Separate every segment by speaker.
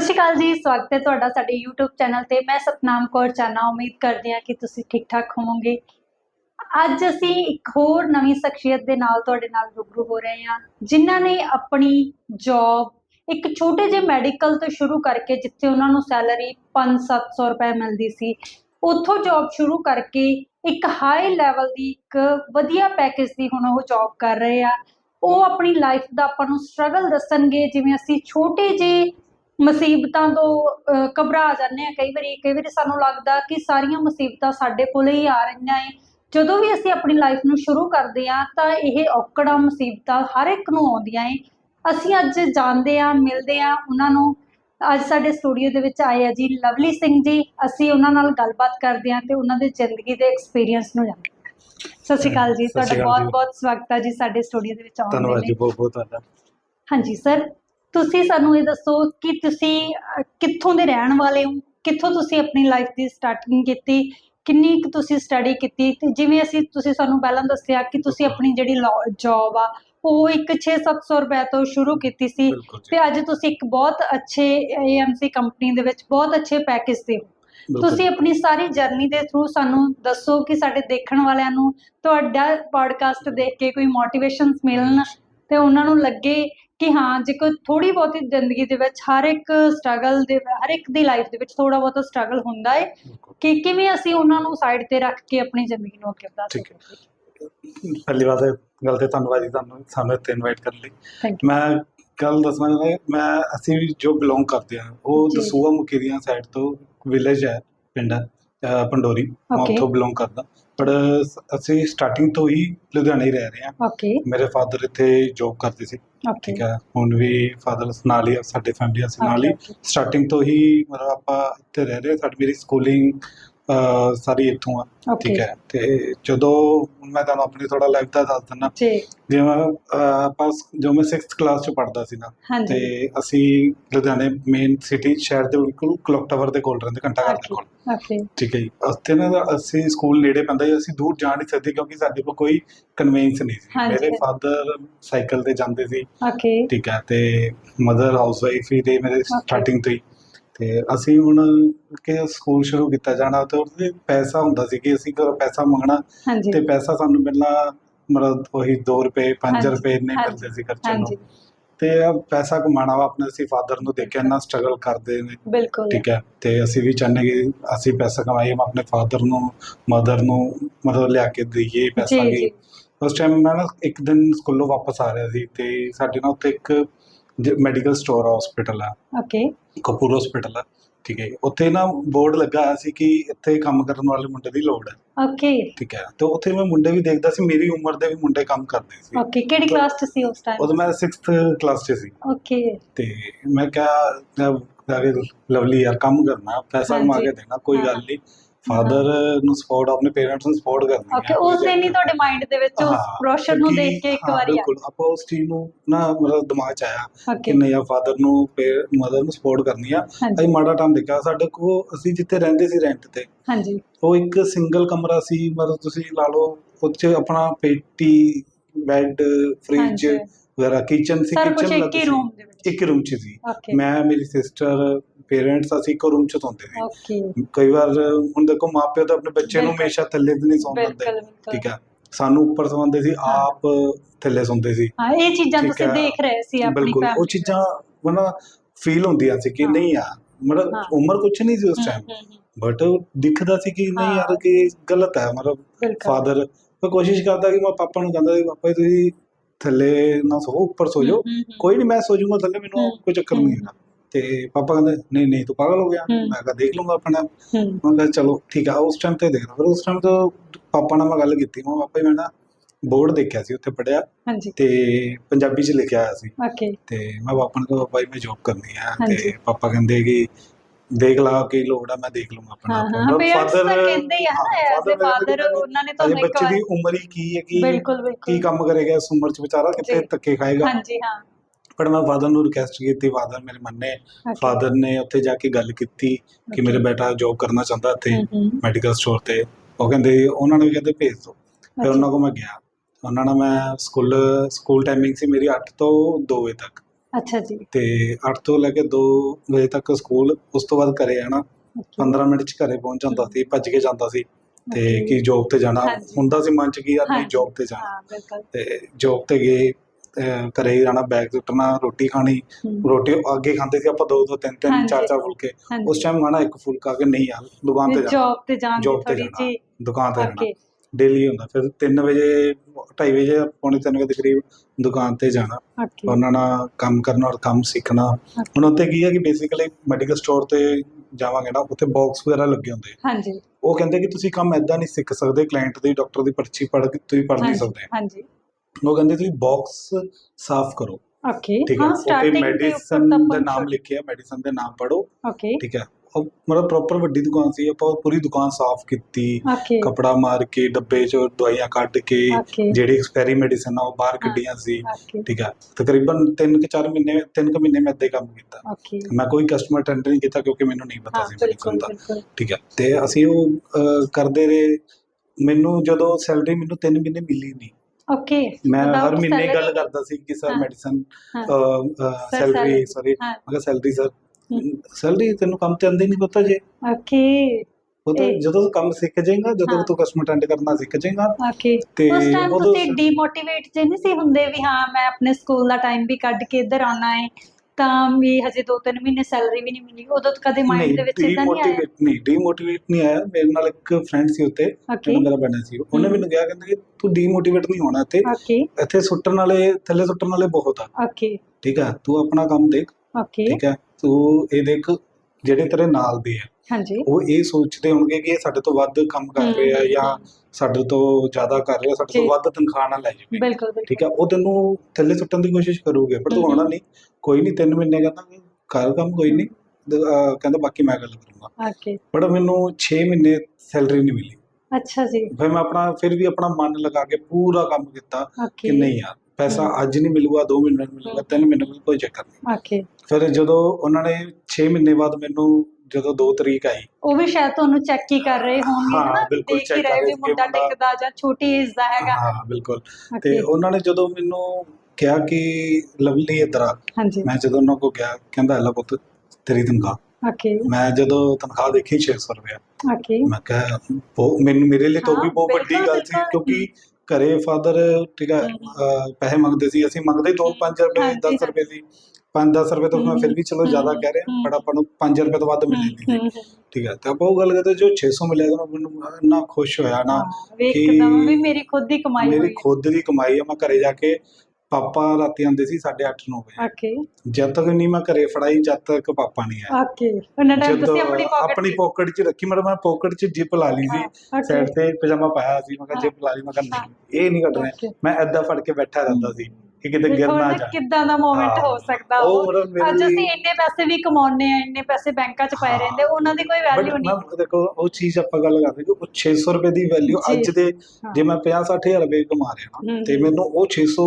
Speaker 1: ਸਤਿ ਸ਼੍ਰੀ ਅਕਾਲ ਜੀ, ਸਵਾਗਤ ਹੈ ਤੁਹਾਡਾ ਸਾਡੇ YouTube ਚੈਨਲ ਤੇ। ਮੈਂ ਸਤਨਾਮ ਕੌਰ ਚਾਨਾ ਉਮੀਦ ਕਰਦੀ ਹਾਂ ਕਿ ਤੁਸੀਂ ਠੀਕ ਠਾਕ ਹੋਵੋਗੇ। ਅੱਜ ਅਸੀਂ ਇੱਕ ਹੋਰ ਨਵੀਂ ਸ਼ਖਸੀਅਤ ਦੇ ਨਾਲ ਤੁਹਾਡੇ ਨਾਲ ਰੂਬਰੂ ਹੋ ਰਹੇ ਹਾਂ, ਜਿਨ੍ਹਾਂ ਨੇ ਆਪਣੀ ਜੌਬ ਇੱਕ ਛੋਟੇ ਜਿਹੇ ਮੈਡੀਕਲ ਤੋਂ ਸ਼ੁਰੂ ਕਰਕੇ, ਜਿੱਥੇ ਉਹਨਾਂ ਨੂੰ ਸੈਲਰੀ 5-700 ਰੁਪਏ ਮਿਲਦੀ ਸੀ, ਉੱਥੋਂ ਜੌਬ ਸ਼ੁਰੂ ਕਰਕੇ ਇੱਕ ਹਾਈ ਲੈਵਲ ਦੀ ਇੱਕ ਵਧੀਆ ਪੈਕੇਜ ਦੀ ਹੁਣ ਉਹ ਜੌਬ ਕਰ ਰਹੇ ਆ। ਉਹ ਆਪਣੀ ਲਾਈਫ ਦਾ ਆਪਾਂ ਨੂੰ ਸਟਰਗਲ ਦੱਸਣਗੇ, ਜਿਵੇਂ ਅਸੀਂ ਛੋਟੇ ਜਿਹੇ ਮੁਸੀਬਤਾਂ ਤੋਂ ਘਬਰਾ ਜਾਂਦੇ ਆ ਕਈ ਵਾਰੀ। ਕਈ ਵਾਰੀ ਸਾਨੂੰ ਲੱਗਦਾ ਕਿ ਸਾਰੀਆਂ ਮੁਸੀਬਤਾਂ ਸਾਡੇ ਕੋਲੇ ਹੀ ਆ ਰਹੀਆਂ ਏ। ਜਦੋਂ ਵੀ ਅਸੀਂ ਆਪਣੀ ਲਾਈਫ ਨੂੰ ਸ਼ੁਰੂ ਕਰਦੇ ਆ ਤਾਂ ਇਹ ਔਕੜਾਂ ਮੁਸੀਬਤਾਂ ਹਰ ਇੱਕ ਨੂੰ ਆਉਂਦੀਆਂ ਏ। ਅਸੀਂ ਅੱਜ ਜਾਣਦੇ ਆ ਮਿਲਦੇ ਆ ਉਹਨਾਂ ਨੂੰ। ਅੱਜ ਸਾਡੇ ਸਟੂਡੀਓ ਦੇ ਵਿੱਚ ਆਏ ਆ ਜੀ ਲਵਲੀ ਸਿੰਘ ਜੀ। ਅਸੀਂ ਉਹਨਾਂ ਨਾਲ ਗੱਲਬਾਤ ਕਰਦੇ ਆ ਤੇ ਉਹਨਾਂ ਦੇ ਜ਼ਿੰਦਗੀ ਦੇ ਐਕਸਪੀਰੀਅੰਸ ਨੂੰ ਜਾਣਦੇ ਸਤਿ ਸ਼੍ਰੀ ਅਕਾਲ ਜੀ। ਤੁਹਾਡਾ। ਬਹੁਤ ਬਹੁਤ ਸਵਾਗਤ ਹੈ ਜੀ ਸਾਡੇ ਸਟੂਡੀਓ ਦੇ ਵਿੱਚ ਆਉਣ ਦੇ
Speaker 2: ਧੰਨਵਾਦ
Speaker 1: ਲਈ
Speaker 2: ਜੀ ਬਹੁਤ ਬਹੁਤ ਤੁਹਾਡਾ।
Speaker 1: ਹਾਂਜੀ ਸਰ। ਤੁਸੀਂ ਸਾਨੂੰ ਇਹ ਦੱਸੋ ਕਿ ਤੁਸੀਂ ਕਿੱਥੋਂ ਦੇ ਰਹਿਣ ਵਾਲੇ ਹੋ? ਕਿੱਥੋਂ ਤੁਸੀਂ ਆਪਣੀ ਲਾਈਫ ਦੀ ਸਟਾਰਟਿੰਗ ਕੀਤੀ? ਕਿੰਨੀ ਕੁ ਤੁਸੀਂ ਸਟੱਡੀ ਕੀਤੀ? ਤੇ ਜਿਵੇਂ ਅਸੀਂ ਤੁਸੀਂ ਸਾਨੂੰ ਪਹਿਲਾਂ ਦੱਸਿਆ ਕਿ ਤੁਸੀਂ ਆਪਣੀ ਜਿਹੜੀ ਜੌਬ ਆ ਉਹ ਇੱਕ 6-700 ਰੁਪਏ ਤੋਂ ਸ਼ੁਰੂ ਕੀਤੀ ਸੀ ਤੇ ਅੱਜ ਤੁਸੀਂ ਇੱਕ ਬਹੁਤ ਅੱਛੇ ਏਐਮਸੀ ਕੰਪਨੀ ਦੇ ਵਿੱਚ ਬਹੁਤ ਅੱਛੇ ਪੈਕੇਜ ਤੇ ਹੋ। ਤੁਸੀਂ ਆਪਣੀ ਸਾਰੀ ਜਰਨੀ ਦੇ ਥਰੂ ਸਾਨੂੰ ਦੱਸੋ ਕਿ ਸਾਡੇ ਦੇਖਣ ਵਾਲਿਆਂ ਨੂੰ ਤੁਹਾਡਾ ਪੋਡਕਾਸਟ ਦੇਖ ਕੇ ਕੋਈ ਮੋਟੀਵੇਸ਼ਨਸ ਮਿਲਣ ਤੇ ਉਹਨਾਂ ਨੂੰ ਲੱਗੇ ਕਿ ਹਾਂ ਜੇ ਕੋਈ ਥੋੜੀ ਬਹੁਤੀ ਜ਼ਿੰਦਗੀ ਦੇ ਵਿੱਚ ਹਰ ਇੱਕ ਸਟਰਗਲ ਦੇ ਹਰ ਇੱਕ ਦੀ ਲਾਈਫ ਦੇ ਵਿੱਚ ਥੋੜਾ ਬਹੁਤਾ ਸਟਰਗਲ ਹੁੰਦਾ ਹੈ। ਕਿ ਕਿਵੇਂ ਅਸੀਂ ਉਹਨਾਂ ਨੂੰ ਸਾਈਡ ਤੇ ਰੱਖ ਕੇ ਆਪਣੀ ਜ਼ਿੰਦਗੀ ਨੂੰ ਅੱਗੇ ਵਧਾ ਸਕਦੇ
Speaker 2: ਹੈ। ਪਹਿਲੀ ਵਾਰ ਗੱਲ ਤੇ ਧੰਨਵਾਦ ਜੀ ਤੁਹਾਨੂੰ ਸਾਨੂੰ ਇੱਥੇ ਇਨਵਾਈਟ ਕਰਨ ਲਈ ਮੈਂ ਗੱਲ ਦੱਸਣਾ ਚਾਹੁੰਦਾ ਮੈਂ ਅਸੀਂ ਵੀ ਜੋ ਬਿਲੋਂਗ ਕਰਦੇ ਹਾਂ ਉਹ। ਦਸੂਆ ਮੁਖੀ ਦੀਆਂ ਸਾਈਡ ਤੋਂ ਵਿਲੇਜ ਹੈ ਪਿੰਡ ਪੰਡੋਰੀ ਮੈਂ. ਉੱਥੋਂ ਬਿਲੋਂਗ ਕਰਦਾ ਪਰ ਅਸੀਂ ਸਟਾਰਟਿੰਗ ਤੋਂ ਹੀ ਲੁਧਿਆਣੇ ਹੀ ਰਹਿ ਰਹੇ ਹਾਂ
Speaker 1: ਓਕੇ
Speaker 2: ਮੇਰੇ ਫਾਦਰ ਇੱਥੇ ਜੌਬ ਕਰਦੇ ਸੀ
Speaker 1: ਓਕੇ
Speaker 2: ਠੀਕ ਹੈ ਹੁਣ ਵੀ ਫਾਦਰ ਨਾਲ ਹੀ ਆ, ਸਾਡੇ ਫੈਮਿਲੀ ਅਸੀਂ ਨਾਲ ਹੀ
Speaker 1: Okay, okay.
Speaker 2: ਸਟਾਰਟਿੰਗ ਤੋਂ ਹੀ ਮਤਲਬ ਆਪਾਂ ਇੱਥੇ ਰਹਿ ਰਹੇ ਹਾਂ। ਸਾਡੀ ਮੇਰੀ ਸਕੂਲਿੰਗ ਸਾਰੀ ਇੱਥੋਂ ਆ। ਠੀਕ ਹੈ। ਤੇ ਜਦੋਂ ਮੈਂ ਤੁਹਾਨੂੰ ਆਪਣੀ ਥੋੜਾ ਲਾਈਫ ਦਾ ਦੱਸ ਦਿੰਦਾ
Speaker 1: ਜੀ।
Speaker 2: ਜਿਵੇਂ ਅਹ, ਆਪਾਂ ਜਦੋਂ ਮੈਂ 6th ਕਲਾਸ ਚ ਪੜ੍ਹਦਾ ਸੀ ਨਾ
Speaker 1: ਹਾਂਜੀ।
Speaker 2: ਤੇ ਅਸੀਂ ਲੁਧਿਆਣੇ ਮੇਨ ਸਿਟੀ ਸ਼ਹਿਰ ਦੇ ਬਿਲਕੁਲ ਕਲੌਕ ਟਾਵਰ ਦੇ ਕੋਲ ਰਹਿੰਦੇ ਘੰਟਾ ਘਰ ਦੇ ਕੋਲ।
Speaker 1: ਓਕੇ
Speaker 2: ਠੀਕ ਹੈ ਜੀ। ਉੱਥੇ ਨਾ ਅਸੀਂ ਸਕੂਲ ਨੇੜੇ ਪੈਂਦਾ ਸੀ ਅਸੀਂ ਦੂਰ ਜਾ ਨਹੀਂ ਸਕਦੇ ਕਿਉਂਕਿ ਸਾਡੇ ਕੋਲ ਕੋਈ ਕਨਵੈਂਸ ਨਹੀਂ ਸੀ।
Speaker 1: ਹਾਂਜੀ।
Speaker 2: ਮੇਰੇ ਫਾਦਰ ਸਾਈਕਲ ਤੇ ਜਾਂਦੇ ਸੀ।
Speaker 1: ਓਕੇ
Speaker 2: ਠੀਕ ਹੈ ਤੇ ਮਦਰ ਹਾਊਸ ਵਾਈਫ ਹੀ ਦੇ ਮੇਰੇ ਸਟਾਰਟਿੰਗ ਤੋਂ ਹੀ। ਤੇ ਅਸੀਂ ਹੁਣ ਕਿ ਸਕੂਲ ਸ਼ੁਰੂ ਕੀਤਾ ਜਾਣਾ ਤੇ ਉਹਦੇ ਪੈਸਾ ਹੁੰਦਾ ਸੀ ਕਿ ਅਸੀਂ ਘਰੋਂ ਪੈਸਾ ਮੰਗਣਾ
Speaker 1: ਹਾਂਜੀ।
Speaker 2: ਤੇ ਪੈਸਾ ਸਾਨੂੰ ਮਿਲਣਾ ਮਤਲਬ ਉਹੀ 2 ਰੁਪਏ 5
Speaker 1: ਹਾਂਜੀ,
Speaker 2: ਰੁਪਏ ਇੰਨੇ
Speaker 1: ਹਾਂਜੀ,
Speaker 2: ਮਿਲਦੇ ਸੀ ਖਰਚਣ
Speaker 1: ਹਾਂਜੀ।
Speaker 2: ਨੂੰ ਤੇ ਇਹ ਪੈਸਾ ਕਮਾਉਣਾ ਵਾ ਆਪਣੇ ਅਸੀਂ ਫਾਦਰ ਨੂੰ ਦੇਖਿਆ ਇੰਨਾ ਸਟਰਗਲ ਕਰਦੇ ਨੇ।
Speaker 1: ਬਿਲਕੁਲ।
Speaker 2: ਠੀਕ ਹੈ ਤੇ ਅਸੀਂ ਵੀ ਚਾਹੁੰਦੇ ਕਿ ਅਸੀਂ ਪੈਸਾ ਕਮਾਈਏ ਮੈਂ ਆਪਣੇ ਫਾਦਰ ਨੂੰ ਮਦਰ ਨੂੰ ਮਤਲਬ ਲਿਆ ਕੇ ਦਈਏ ਪੈਸਾ
Speaker 1: ਜੀ
Speaker 2: ਵੀ।
Speaker 1: ਜੀ।
Speaker 2: ਉਸ ਟਾਈਮ ਮੈਂ ਨਾ ਇੱਕ ਦਿਨ ਸਕੂਲੋਂ ਵਾਪਸ ਆ ਰਿਹਾ ਸੀ ਤੇ ਸਾਡੇ ਨਾਲ ਉੱਥੇ ਇੱਕ ਮੈਡੀਕਲ ਸਟੋਰ ਹਸਪੀਟਲ ਆ
Speaker 1: ਓਕੇ
Speaker 2: ਕਪੂਰ ਹਸਪੀਟਲ ਆ ਠੀਕ ਹੈ। ਉੱਥੇ ਨਾ ਬੋਰਡ ਲੱਗਾ ਹੋਇਆ ਸੀ ਕਿ ਇੱਥੇ ਕੰਮ ਕਰਨ ਵਾਲੇ ਮੁੰਡੇ ਦੀ ਲੋੜ ਹੈ।
Speaker 1: ਓਕੇ
Speaker 2: ਠੀਕ ਹੈ। ਤੇ ਉੱਥੇ ਮੈਂ ਮੁੰਡੇ ਵੀ ਦੇਖਦਾ ਸੀ ਮੇਰੀ ਉਮਰ ਦੇ ਵੀ ਮੁੰਡੇ ਕੰਮ ਕਰਦੇ ਸੀ।
Speaker 1: ਓਕੇ ਕਿਹੜੀ ਕਲਾਸ ਚ ਸੀ ਉਸ ਟਾਈਮ
Speaker 2: ਉਦੋਂ ਮੈਂ 6th ਕਲਾਸ 'ਚ ਸੀ।
Speaker 1: ਓਕੇ
Speaker 2: ਤੇ ਮੈਂ ਕਿਹਾ ਲਵਲੀ ਯਾਰ ਕੰਮ ਕਰਨਾ ਪੈਸਾ ਕਮਾ। ਕੇ ਦੇਣਾ ਕੋਈ। ਗੱਲ ਨਹੀਂ ਫਾਦਰ ਨੂੰ ਸਪੋਰਟ ਆਪਣੇ ਪੇਰੈਂਟਸ ਨੂੰ ਸਪੋਰਟ ਕਰਨੀ
Speaker 1: ਓਕੇ ਉਸ ਦਿਨ ਹੀ ਤੁਹਾਡੇ ਮਾਈਂਡ ਦੇ ਵਿੱਚ ਉਸ
Speaker 2: ਹਾਂ,
Speaker 1: ਬ੍ਰੋਸ਼ਰ ਨੂੰ ਦੇਖ ਕੇ ਇੱਕ
Speaker 2: ਹਾਂ,
Speaker 1: ਵਾਰੀ ਆ।
Speaker 2: ਬਿਲਕੁਲ ਆਪਾਂ ਉਸ ਚੀਜ਼ ਨੂੰ ਨਾ ਮਤਲਬ ਦਿਮਾਗ 'ਚ ਆਇਆ ਕਿ ਨਹੀਂ ਆ ਫਾਦਰ ਨੂੰ ਮਦਰ ਨੂੰ ਸਪੋਰਟ ਕਰਨੀ ਆ। ਅਸੀਂ ਮਾੜਾ ਟਾਈਮ ਦੇਖਿਆ ਸਾਡੇ ਕੋਲ ਅਸੀਂ ਜਿੱਥੇ ਰਹਿੰਦੇ ਸੀ ਰੈਂਟ ਤੇ
Speaker 1: ਹਾਂਜੀ।
Speaker 2: ਉਹ ਇੱਕ ਸਿੰਗਲ ਕਮਰਾ ਸੀ ਮਤਲਬ ਤੁਸੀਂ ਲਾ ਲਓ ਉਹ 'ਚ ਆਪਣਾ ਪੇਟੀ ਬੈੱਡ ਫ੍ਰਿਜ ਵਗੈਰਾ ਕਿਚਨ ਸੀ
Speaker 1: ਸਰ ਕੁਝ
Speaker 2: ਕਿਚਨ
Speaker 1: ਇੱਕ ਹੀ ਰੂਮ ਦੇ ਵਿੱਚ।
Speaker 2: ਇੱਕ ਰੂਮ 'ਚ ਸੀ।
Speaker 1: ਓਕੇ
Speaker 2: ਮੈਂ ਮੇਰੀ ਸਿਸਟਰ ਪੇਰੈਂਟਸ ਅਸੀਂ ਇੱਕ ਰੂਮ 'ਚ ਸੌਂਦੇ ਸੀ।
Speaker 1: ਓਕੇ
Speaker 2: ਕਈ ਵਾਰ ਹੁਣ ਦੇਖੋ ਮਾਪਿਓ ਤਾਂ ਆਪਣੇ ਬੱਚੇ ਨੂੰ
Speaker 1: ਬਿਲਕੁਲ।
Speaker 2: ਹਮੇਸ਼ਾ ਥੱਲੇ ਤੇ ਨਹੀਂ ਸੌਣ ਦਿੰਦੇ
Speaker 1: ਬਿਲਕੁਲ ਬਿਲਕੁਲ।
Speaker 2: ਠੀਕ ਹੈ? ਸਾਨੂੰ ਉੱਪਰ ਸੌਂਦੇ ਸੀ
Speaker 1: ਹਾਂ।
Speaker 2: ਆਪ ਥੱਲੇ ਸੌਂਦੇ ਸੀ।
Speaker 1: ਹਾਂ ਇਹ ਚੀਜ਼ਾਂ
Speaker 2: ਠੀਕ
Speaker 1: ਤੁਸੀਂ
Speaker 2: ਹੈ।
Speaker 1: ਦੇਖ ਰਹੇ ਸੀ ਆਪਣੀ
Speaker 2: ਬਿਲਕੁਲ। ਉਹ
Speaker 1: family
Speaker 2: ਚੀਜ਼ਾਂ ਮਤਲਬ ਫੀਲ ਹੁੰਦੀਆਂ ਸੀ ਕਿ
Speaker 1: ਹਾਂ।
Speaker 2: ਨਹੀਂ ਆ ਮਤਲਬ
Speaker 1: ਹਾਂ।
Speaker 2: ਉਮਰ ਕੁਛ ਨਹੀਂ ਸੀ ਉਸ ਟਾਈਮ
Speaker 1: ਹਮ,
Speaker 2: ਬਟ ਦਿਖਦਾ ਸੀ ਕਿ ਨਹੀਂ
Speaker 1: ਹਾਂ।
Speaker 2: ਯਾਰ ਕਿ ਗਲਤ ਹੈ। ਮਤਲਬ
Speaker 1: ਬਿਲਕੁਲ।
Speaker 2: ਫਾਦਰ ਮੈਂ ਕੋਸ਼ਿਸ਼ ਕਰਦਾ ਕਿ ਮੈਂ ਪਾਪਾ ਨੂੰ ਕਹਿੰਦਾ ਸੀ ਪਾਪਾ ਜੀ ਤੁਸੀਂ ਥੱਲੇ ਨਾ ਸੋ ਉੱਪਰ ਸੋ ਜਾਓ ਕੋਈ ਨਹੀਂ ਮੈਂ ਸੋ ਜਾਊਂਗਾ ਥੱਲੇ ਮੈਨੂੰ ਕੋਈ ਚੱਕਰ ਨਹੀਂ ਹੈਗਾ। ਤੇ ਪਾਪਾ ਕਹਿੰਦੇ ਨਹੀਂ ਨਹੀਂ ਤੂੰ ਪਾਗਲ ਹੋ ਗਿਆ। ਮੈਂ ਕਿਹਾ ਦੇਖ ਲੂੰਗਾ ਆਪਣਾ। ਮੈਂ ਕਿਹਾ ਚਲੋ ਠੀਕ ਆ ਉਸ ਟਾਈਮ ਤੇ ਦੇਖਦਾ। ਫਿਰ ਉਸ ਟਾਈਮ ਤੋਂ ਪਾਪਾ ਨਾਲ ਮੈਂ ਗੱਲ ਕੀਤੀ। ਮੈਂ ਪਾਪਾ ਜੀ ਮੈਂ ਨਾ ਬੋਰਡ ਦੇਖਿਆ ਸੀ ਉੱਥੇ ਪੜਿਆ
Speaker 1: ਹਾਂਜੀ।
Speaker 2: ਤੇ ਪੰਜਾਬੀ ਚ ਲਿਖਿਆ ਆਇਆ ਸੀ।
Speaker 1: ਓਕੇ।
Speaker 2: ਤੇ ਮੈਂ ਪਾਪਾ ਨੂੰ ਕਿਹਾ ਪਾਪਾ ਜੀ ਮੈਂ ਜੌਬ ਕਰਨੀ ਹੈ
Speaker 1: ਹਾਂਜੀ।
Speaker 2: ਤੇ ਪਾਪਾ ਕਹਿੰਦੇ ਕਿ ਦੇਖ ਲਾ ਕੀ ਲੋੜ ਆ ਮੈਂ ਦੇਖ ਲੂੰਗਾ ਆਪਣਾ
Speaker 1: ਹਾਂ ਹਾਂ ਤਾਂ
Speaker 2: father-
Speaker 1: ਕਹਿੰਦੇ ਹੀ ਆ ਨਾ
Speaker 2: father
Speaker 1: ਫਾਦਰ
Speaker 2: ਕਹਿੰਦੇ
Speaker 1: ਉਹਨਾਂ ਨੇ ਤੁਹਾਨੂੰ ਇੱਕ
Speaker 2: ਬੱਚੇ
Speaker 1: ਵਾਰ
Speaker 2: ਦੀ ਉਮਰ ਹੀ ਕੀ ਹੈ ਕਿ
Speaker 1: ਬਿਲਕੁਲ
Speaker 2: ਕੀ
Speaker 1: ਬਿਲਕੁਲ
Speaker 2: ਕੰਮ ਕਰੇਗਾ ਇਸ ਉਮਰ ਚ ਵਿਚਾਰਾ ਕਿੱਥੇ
Speaker 1: ਜੀ।
Speaker 2: ਧੱਕੇ ਖਾਏਗਾ।
Speaker 1: ਹਾਂਜੀ ਹਾਂ।
Speaker 2: ਪਰ ਮੈਂ ਫਾਦਰ ਨੂੰ ਰਿਕਵੈਸਟ ਕੀਤੀ ਫਾਦਰ ਮੇਰੇ ਮੰਨੇ
Speaker 1: okay,
Speaker 2: ਫਾਦਰ ਨੇ ਉੱਥੇ ਜਾ ਕੇ ਗੱਲ ਕੀਤੀ ਕਿ
Speaker 1: okay,
Speaker 2: ਮੇਰਾ ਬੇਟਾ ਜੌਬ ਕਰਨਾ ਚਾਹੁੰਦਾ ਇੱਥੇ
Speaker 1: ਹਮ, ਹਮ,
Speaker 2: ਮੈਡੀਕਲ ਸਟੋਰ ਤੇ। ਉਹ ਕਹਿੰਦੇ ਉਹਨਾਂ ਨੇ ਵੀ ਕਹਿੰਦੇ ਭੇਜ ਦਿਓ ਫਿਰ ਉਹਨਾਂ ਕੋਲ ਮੈਂ ਗਿਆ। ਉਹਨਾਂ ਨਾਲ ਮੈਂ ਸਕੂਲ ਸਕੂਲ ਟਾਈਮਿੰਗ ਸੀ ਮੇਰੀ 8 ਤੋਂ 2 ਵਜੇ ਤੱਕ।
Speaker 1: ਅੱਛਾ ਜੀ।
Speaker 2: ਤੇ 8 ਤੋਂ ਲੈ ਕੇ 2 ਵਜੇ ਤੱਕ ਸਕੂਲ ਉਸ ਤੋਂ ਬਾਅਦ ਘਰੇ ਆਣਾ
Speaker 1: Okay,
Speaker 2: 15 ਮਿੰਟ ਚ ਘਰੇ ਪਹੁੰਚ ਜਾਂਦਾ ਸੀ ਭੱਜ ਕੇ ਜਾਂਦਾ ਸੀ। ਤੇ ਕੀ ਜੌਬ ਤੇ ਜਾਣਾ। ਹੁੰਦਾ ਸੀ ਮਨ ਚ ਕੀ ਯਾਰ ਨਹੀਂ। ਜੌਬ ਤੇ ਜਾਣਾ। ਤੇ ਜੌਬ ਤੇ ਗਏ ਘਰੇ ਹੀ ਰਹਿਣਾ ਬੈਗ ਸੁੱਟਣਾ ਰੋਟੀ ਖਾਣੀ। ਰੋਟੀ ਅੱਗੇ ਖਾਂਦੇ ਸੀ ਆਪਾਂ ਦੋ ਦੋ ਤਿੰਨ ਤਿੰਨ। ਚਾਰ ਚਾਰ ਫੁਲਕੇ। ਉਸ ਟਾਈਮ ਖਾਣਾ ਇੱਕ ਫੁਲਕਾ ਕੇ ਨਹੀਂ ਯਾਰ ਦੁਕਾਨ ਤੇ ਜਾਣਾ।
Speaker 1: ਜੌਬ ਤੇ ਜਾਣ ਥੋੜੀ
Speaker 2: ਜਾਣਾ।
Speaker 1: ਜੀ
Speaker 2: ਦੁਕਾਨ ਤੇ ਜਾਣਾ। ਡੇਲੀ ਹੁੰਦਾ। ਫਿਰ 3 ਵਜੇ 2:30 ਵਜੇ ਪੌਣੇ 3 ਵਜੇ ਦੇ ਕਰੀਬ ਦੁਕਾਨ ਤੇ ਜਾਣਾ।
Speaker 1: ਓਕੇ
Speaker 2: ਉਹਨਾਂ ਨਾਲ ਕੰਮ ਕਰਨਾ ਔਰ ਕੰਮ ਸਿੱਖਣਾ। ਹੁਣ ਉੱਥੇ ਕੀ ਹੈ ਕਿ ਬੇਸਿਕਲੀ ਮੈਡੀਕਲ ਸਟੋਰ ਤੇ ਜਾਵਾਂਗੇ ਨਾ ਉੱਥੇ ਬਾਕਸ ਵਗੈਰਾ ਲੱਗੇ ਹੁੰਦੇ।
Speaker 1: ਹਾਂਜੀ।
Speaker 2: ਉਹ ਕਹਿੰਦੇ ਕਿ ਤੁਸੀਂ ਕੰਮ ਐਦਾਂ ਨਹੀਂ ਸਿੱਖ ਸਕਦੇ ਕਲਾਇੰਟ ਦੀ ਡਾਕਟਰ ਦੀ ਪਰਚੀ ਪੜ੍ਹ ਕੇ ਤੁਸੀਂ ਪੜ੍ਹ ਨਹੀਂ
Speaker 1: ਹਾਂਜੀ,
Speaker 2: ਸਕਦੇ।
Speaker 1: ਹਾਂਜੀ।
Speaker 2: ਉਹ ਕਹਿੰਦੇ ਤੁਸੀਂ ਬਾਕਸ ਸਾਫ਼ ਕਰੋ।
Speaker 1: ਓਕੇ
Speaker 2: ਠੀਕ ਹੈ
Speaker 1: ਹਾਂ
Speaker 2: ਉੱਥੇ
Speaker 1: ਸਟਾਰਟਿੰਗ ਦੇ
Speaker 2: ਮੈਡੀਸਨ
Speaker 1: ਉੱਪਰ
Speaker 2: ਦੇ
Speaker 1: ਤਾਂ
Speaker 2: ਨਾਮ ਲਿਖਿਆ ਮੈਡੀਸਨ ਦੇ ਨਾਮ ਪੜੋ
Speaker 1: ਓਕੇ
Speaker 2: ਠੀਕ ਹੈ। ਮਤਲਬ ਪ੍ਰੋਪਰ ਵੱਡੀ ਦੁਕਾਨ ਸੀ ਆਪਾਂ ਪੂਰੀ ਦੁਕਾਨ ਸਾਫ਼ ਕੀਤੀ ਕਪੜਾ ਮਾਰ ਕੇ ਡੱਬੇ 'ਚੋਂ ਦਵਾਈਆਂ ਕੱਢ ਕੇ ਜਿਹੜੀ ਐਕਸਪੈਰੀ ਮੈਡੀਸਨ ਆ ਉਹ ਬਾਹਰ। ਕੱਢੀਆਂ ਸੀ ਠੀਕ ਹੈ ਤਕਰੀਬਨ 3 ਕਿ 4 ਮਹੀਨੇ 3 ਕੁ ਮਹੀਨੇ ਮੈਂ ਹੀ ਕੰਮ ਕੀਤਾ। ਮੈਂ ਕੋਈ ਕਸਟਮਰ ਅਟੈਂਡ ਨਹੀਂ ਕੀਤਾ ਕਿਉਂਕਿ ਮੈਨੂੰ ਨਹੀਂ ਪਤਾ ਸੀ ਮੈਡੀਸਨ ਦਾ ਠੀਕ ਹੈ ਤੇ ਅਸੀਂ ਉਹ ਕਰਦੇ ਰਹੇ। ਮੈਨੂੰ ਜਦੋਂ ਸੈਲਰੀ ਮੈਨੂੰ 3 ਮਹੀਨੇ ਮਿਲੀ ਨਹੀਂ।
Speaker 1: ਓਕੇ
Speaker 2: ਮੈਂ ਹਰ ਮਹੀਨੇ? ਗੱਲ ਕਰਦਾ ਸੀ ਕਿ ਸਰ। Medicine salary sorry. ਮੈਂ ਕਿਹਾ ਸੈਲਰੀ ਸਰ। ਸੈਲਰੀ ਤੈਨੂੰ ਕੰਮ ਤੇ ਆਉਂਦੇ ਨਹੀਂ ਪਤਾ ਜੇ
Speaker 1: ਓਕੇ
Speaker 2: ਉਹ ਤਾਂ
Speaker 1: ਇਹ-
Speaker 2: ਜਦੋਂ ਤੂੰ ਕੰਮ ਸਿੱਖ ਜਾਏਗਾ ਜਦੋਂ
Speaker 1: ਹਾਂ।
Speaker 2: ਤੂੰ ਕਸਟਮਰ ਅਟੈਂਡ ਕਰਨਾ ਸਿੱਖ ਜਾਏਗਾ
Speaker 1: ਓਕੇ
Speaker 2: ਤੇ
Speaker 1: ਉਸ ਟਾਈਮ
Speaker 2: ਉਦੋਂ
Speaker 1: ਤੁਸੀਂ ਡੀਮੋਟੀਵੇਟ ਜੇ ਨਹੀਂ ਸੀ ਹੁੰਦੇ ਵੀ ਹਾਂ ਮੈਂ ਆਪਣੇ ਸਕੂਲ ਦਾ ਟਾਈਮ ਵੀ ਕੱਢ ਕੇ ਇੱਧਰ ਆਉਣਾ ਹੈ ਤਾਂ ਵੀ ਹਜੇ 2-3 ਮਹੀਨੇ ਸੈਲਰੀ ਵੀ ਨਹੀਂ ਮਿਲੀ। ਉਦੋਂ ਤਾਂ ਕਦੇ ਮਾਈਂਡ ਦੇ ਵਿੱਚ ਇਦਾਂ ਨਹੀਂ ਆਇਆ?
Speaker 2: ਡੀਮੋਟੀਵੇਟ ਨਹੀਂ ਡੀਮੋਟੀਵੇਟ ਨਹੀਂ ਆਇਆ। ਮੇਰੇ ਨਾਲ ਇੱਕ ਫਰੈਂਡ ਸੀ ਉੱਤੇ
Speaker 1: ਓਕੇ
Speaker 2: ਜਿਹੜਾ ਮੇਰਾ ਸੀ। ਉਹਨੇ
Speaker 1: ਹਮ।
Speaker 2: ਮੈਨੂੰ ਕਿਹਾ ਕਹਿੰਦਾ ਕਿ ਤੂੰ ਡੀਮੋਟੀਵੇਟ ਨਹੀਂ ਹੋਣਾ ਇੱਥੇ।
Speaker 1: ਓਕੇ
Speaker 2: ਇੱਥੇ ਸੁੱਟਣ ਵਾਲੇ ਥੱਲੇ ਸੁੱਟਣ ਵਾਲੇ ਬਹੁਤ ਆ।
Speaker 1: ਓਕੇ
Speaker 2: ਠੀਕ ਹੈ ਤੂੰ ਆਪਣਾ ਕੰਮ ਦੇਖ।
Speaker 1: ਓਕੇ
Speaker 2: ਠੀਕ ਹੈ ਤੂੰ ਇਹ ਦੇਖ ਜਿਹੜੇ ਤੇਰੇ ਨਾਲ ਦੇ ਆ।
Speaker 1: ਹਾਂਜੀ।
Speaker 2: ਉਹ ਇਹ ਸੋਚਦੇ ਹੋਣਗੇ ਕਿ ਇਹ ਸਾਡੇ ਤੋਂ ਵੱਧ ਕੰਮ ਕਰ ਰਹੇ ਆ ਜਾਂ ਸਾਡੇ ਤੋਂ ਜ਼ਿਆਦਾ ਕਰ ਰਹੇ ਆ ਸਾਡੇ ਤੋਂ। ਵੱਧ ਤਨਖਾਹ ਨਾ ਲੈ ਜਾਵੇ।
Speaker 1: ਬਿਲਕੁਲ ਬਿਲਕੁਲ।
Speaker 2: ਠੀਕ ਹੈ ਉਹ ਤੈਨੂੰ ਥੱਲੇ ਸੁੱਟਣ ਦੀ ਕੋਸ਼ਿਸ਼ ਕਰੂਗੇ ਪਰ ਤੂੰ। ਆਉਣਾ ਨਹੀਂ। ਕੋਈ ਨਹੀਂ ਤਿੰਨ ਮਹੀਨੇ ਕਹਿੰਦਾ ਕਰ ਕੰਮ ਕੋਈ ਨਹੀਂ। ਕਹਿੰਦਾ ਬਾਕੀ ਮੈਂ ਗੱਲ ਕਰੂੰਗਾ।
Speaker 1: ਓਕੇ।
Speaker 2: ਬਟ ਮੈਨੂੰ 6 ਮਹੀਨੇ ਸੈਲਰੀ ਨਹੀਂ ਮਿਲੀ।
Speaker 1: ਅੱਛਾ ਜੀ।
Speaker 2: ਫਿਰ ਮੈਂ ਆਪਣਾ ਫਿਰ ਵੀ ਆਪਣਾ ਮਨ ਲਗਾ ਕੇ ਪੂਰਾ ਕੰਮ ਕੀਤਾ ਕਿ ਨਹੀਂ ਯਾਰ ਪੈਸਾ ਅੱਜ ਨਹੀਂ ਮਿਲੂਗਾ 2 ਮਹੀਨੇ ਨੂੰ ਮਿਲੂਗਾ 3 ਮਹੀਨੇ ਨੂੰ ਕੋਈ ਚੱਕਰ ਨਹੀਂ।
Speaker 1: ਓਕੇ
Speaker 2: ਫਿਰ ਜਦੋਂ ਉਹਨਾਂ ਨੇ 6 ਮਹੀਨੇ ਬਾਅਦ ਮੈਨੂੰ ਜਦੋਂ 2 ਤਰੀਕ ਆਈ।
Speaker 1: ਉਹ ਵੀ ਸ਼ਾਇਦ ਤੁਹਾਨੂੰ ਚੈੱਕ ਹੀ ਕਰ ਰਹੇ ਹੋਣਗੇ
Speaker 2: ਹਾਂ, ਬਿਲਕੁਲ check ਕਰ
Speaker 1: ਰਹੇ
Speaker 2: ਕਿ
Speaker 1: ਮੁੰਡਾ ਟਿਕਦਾ ਜਾਂ ਛੋਟੀ ਏਜ ਦਾ ਹੈਗਾ।
Speaker 2: ਹਾਂ ਬਿਲਕੁਲ। ਤੇ ਉਹਨਾਂ ਨੇ ਜਦੋਂ ਮੈਨੂੰ ਕਿਹਾ ਕਿ ਲਵਲੀ
Speaker 1: ਹਾਂਜੀ।
Speaker 2: ਮੈਂ ਜਦੋਂ ਉਹਨਾਂ ਕੋਲ ਗਿਆ ਕਹਿੰਦਾ ਲੈ ਪੁੱਤ ਤੇਰੀ ਤਨਖਾਹ।
Speaker 1: ਓਕੇ
Speaker 2: ਮੈਂ ਜਦੋਂ ਤਨਖਾਹ ਦੇਖੀ 600 ਰੁਪਏ
Speaker 1: ਓਕੇ
Speaker 2: ਮੈਂ ਕਿਹਾ ਮੈਨੂੰ ਮੇਰੇ ਲਈ ਤਾਂ ਵੀ ਬਹੁਤ ਵੱਡੀ ਗੱਲ ਸੀ। ਕਿਉਂਕਿ ਘਰੇ ਫਾਦਰ ਠੀਕ ਹੈ। ਅਹ, ਪੈਸੇ ਮੰਗਦੇ ਸੀ। ਅਸੀਂ ਮੰਗਦੇ 2-5 ਰੁਪਏ
Speaker 1: ਹਾਂਜੀ,
Speaker 2: 10 ਰੁਪਏ ਸੀ 5-10 ਰੁਪਏ ਤਾਂ ਮੈਂ ਫਿਰ ਵੀ ਚਲੋ ਜ਼ਿਆਦਾ ਕਹਿ ਰਿਹਾ। ਪਰ ਆਪਾਂ ਨੂੰ 5 ਰੁਪਏ ਤੋਂ ਵੱਧ ਮਿਲੇ ਨਹੀਂ
Speaker 1: ਹਮ, ਹਮ,
Speaker 2: ਠੀਕ ਹੈ ਤੇ ਆਪਾਂ ਉਹ ਗੱਲ ਕਰਦੇ ਜੋ 600 ਮਿਲਿਆ ਤਾਂ ਮੈਨੂੰ ਇੰਨਾ ਖੁਸ਼ ਹੋਇਆ ਨਾ
Speaker 1: ਹਾਂ, ਵੇਖਦਾ ਵਾਂ ਵੀ ਮੇਰੀ ਖੁਦ ਦੀ ਕਮਾਈ
Speaker 2: ਮੇਰੀ
Speaker 1: ਹੋਈ।
Speaker 2: ਖੁਦ ਦੀ ਕਮਾਈ ਆ ਮੈਂ ਘਰੇ ਜਾ ਕੇ ਪਾਪਾ ਰਾਤੀ ਆਉਂਦੇ ਸੀ 8:30 9 ਵਜੇ
Speaker 1: ਓਕੇ
Speaker 2: ਜਦ ਤੱਕ ਨਹੀਂ ਮੈਂ ਘਰੇ ਫੜਾਈ ਜਦ ਤੱਕ ਪਾਪਾ ਨਹੀਂ ਆਇਆ
Speaker 1: ਓਕੇ ਉਹਨਾਂ ਟਾਈਮ ਤੁਸੀਂ ਆਪਣੀ ਪਾਕਟ
Speaker 2: ਆਪਣੀ ਪਾਕਟ 'ਚ ਰੱਖੀ ਮਤਲਬ ਮੈਂ ਪਾਕਟ 'ਚ ਜਿਪ ਲਾ ਲਈ ਸੀ ਸਾਈਡ ਤੇ ਪਜਾਮਾ ਪਾਇਆ ਸੀ ਮੈਂ ਕਿਹਾ। ਜਿਪ ਲਾ ਲਈ ਮੈਂ ਕਿਹਾ। ਨਹੀਂ ਇਹ ਨਹੀਂ ਕੱਢਣਾ. ਮੈਂ ਐਦਾਂ ਫੜ ਕੇ ਬੈਠਾ ਰਹਿੰਦਾ ਸੀ ਕਿ ਕਿਤੇ ਗਿਰ ਨਾ ਜਾ
Speaker 1: ਕਿੱਦਾਂ ਦਾ ਮੂਮੈਂਟ
Speaker 2: ਹਾਂ।
Speaker 1: ਸਕਦਾ
Speaker 2: ਉਹ
Speaker 1: ਅੱਜ ਅਸੀਂ ਇੰਨੇ ਪੈਸੇ ਵੀ ਕਮਾਉਂਦੇ ਆ ਇੰਨੇ ਪੈਸੇ ਬੈਂਕਾਂ 'ਚ ਪਏ। ਰਹਿੰਦੇ ਉਹਨਾਂ ਦੀ ਕੋਈ
Speaker 2: ਬਟ
Speaker 1: ਵੈਲਿਊ ਨਹੀਂ
Speaker 2: ਮੈਂ ਦੇਖੋ ਉਹ ਚੀਜ਼ ਆਪਾਂ ਗੱਲ ਕਰਦੇ ਕਿ ਉਹ 600 ਰੁਪਏ ਦੀ ਵੈਲਿਊ। ਅੱਜ ਦੇ। ਜੇ ਮੈਂ 50 60000 ਰੁਪਏ ਕਮਾ ਰਿਹਾ ਤੇ। ਮੈਨੂੰ ਉਹ 600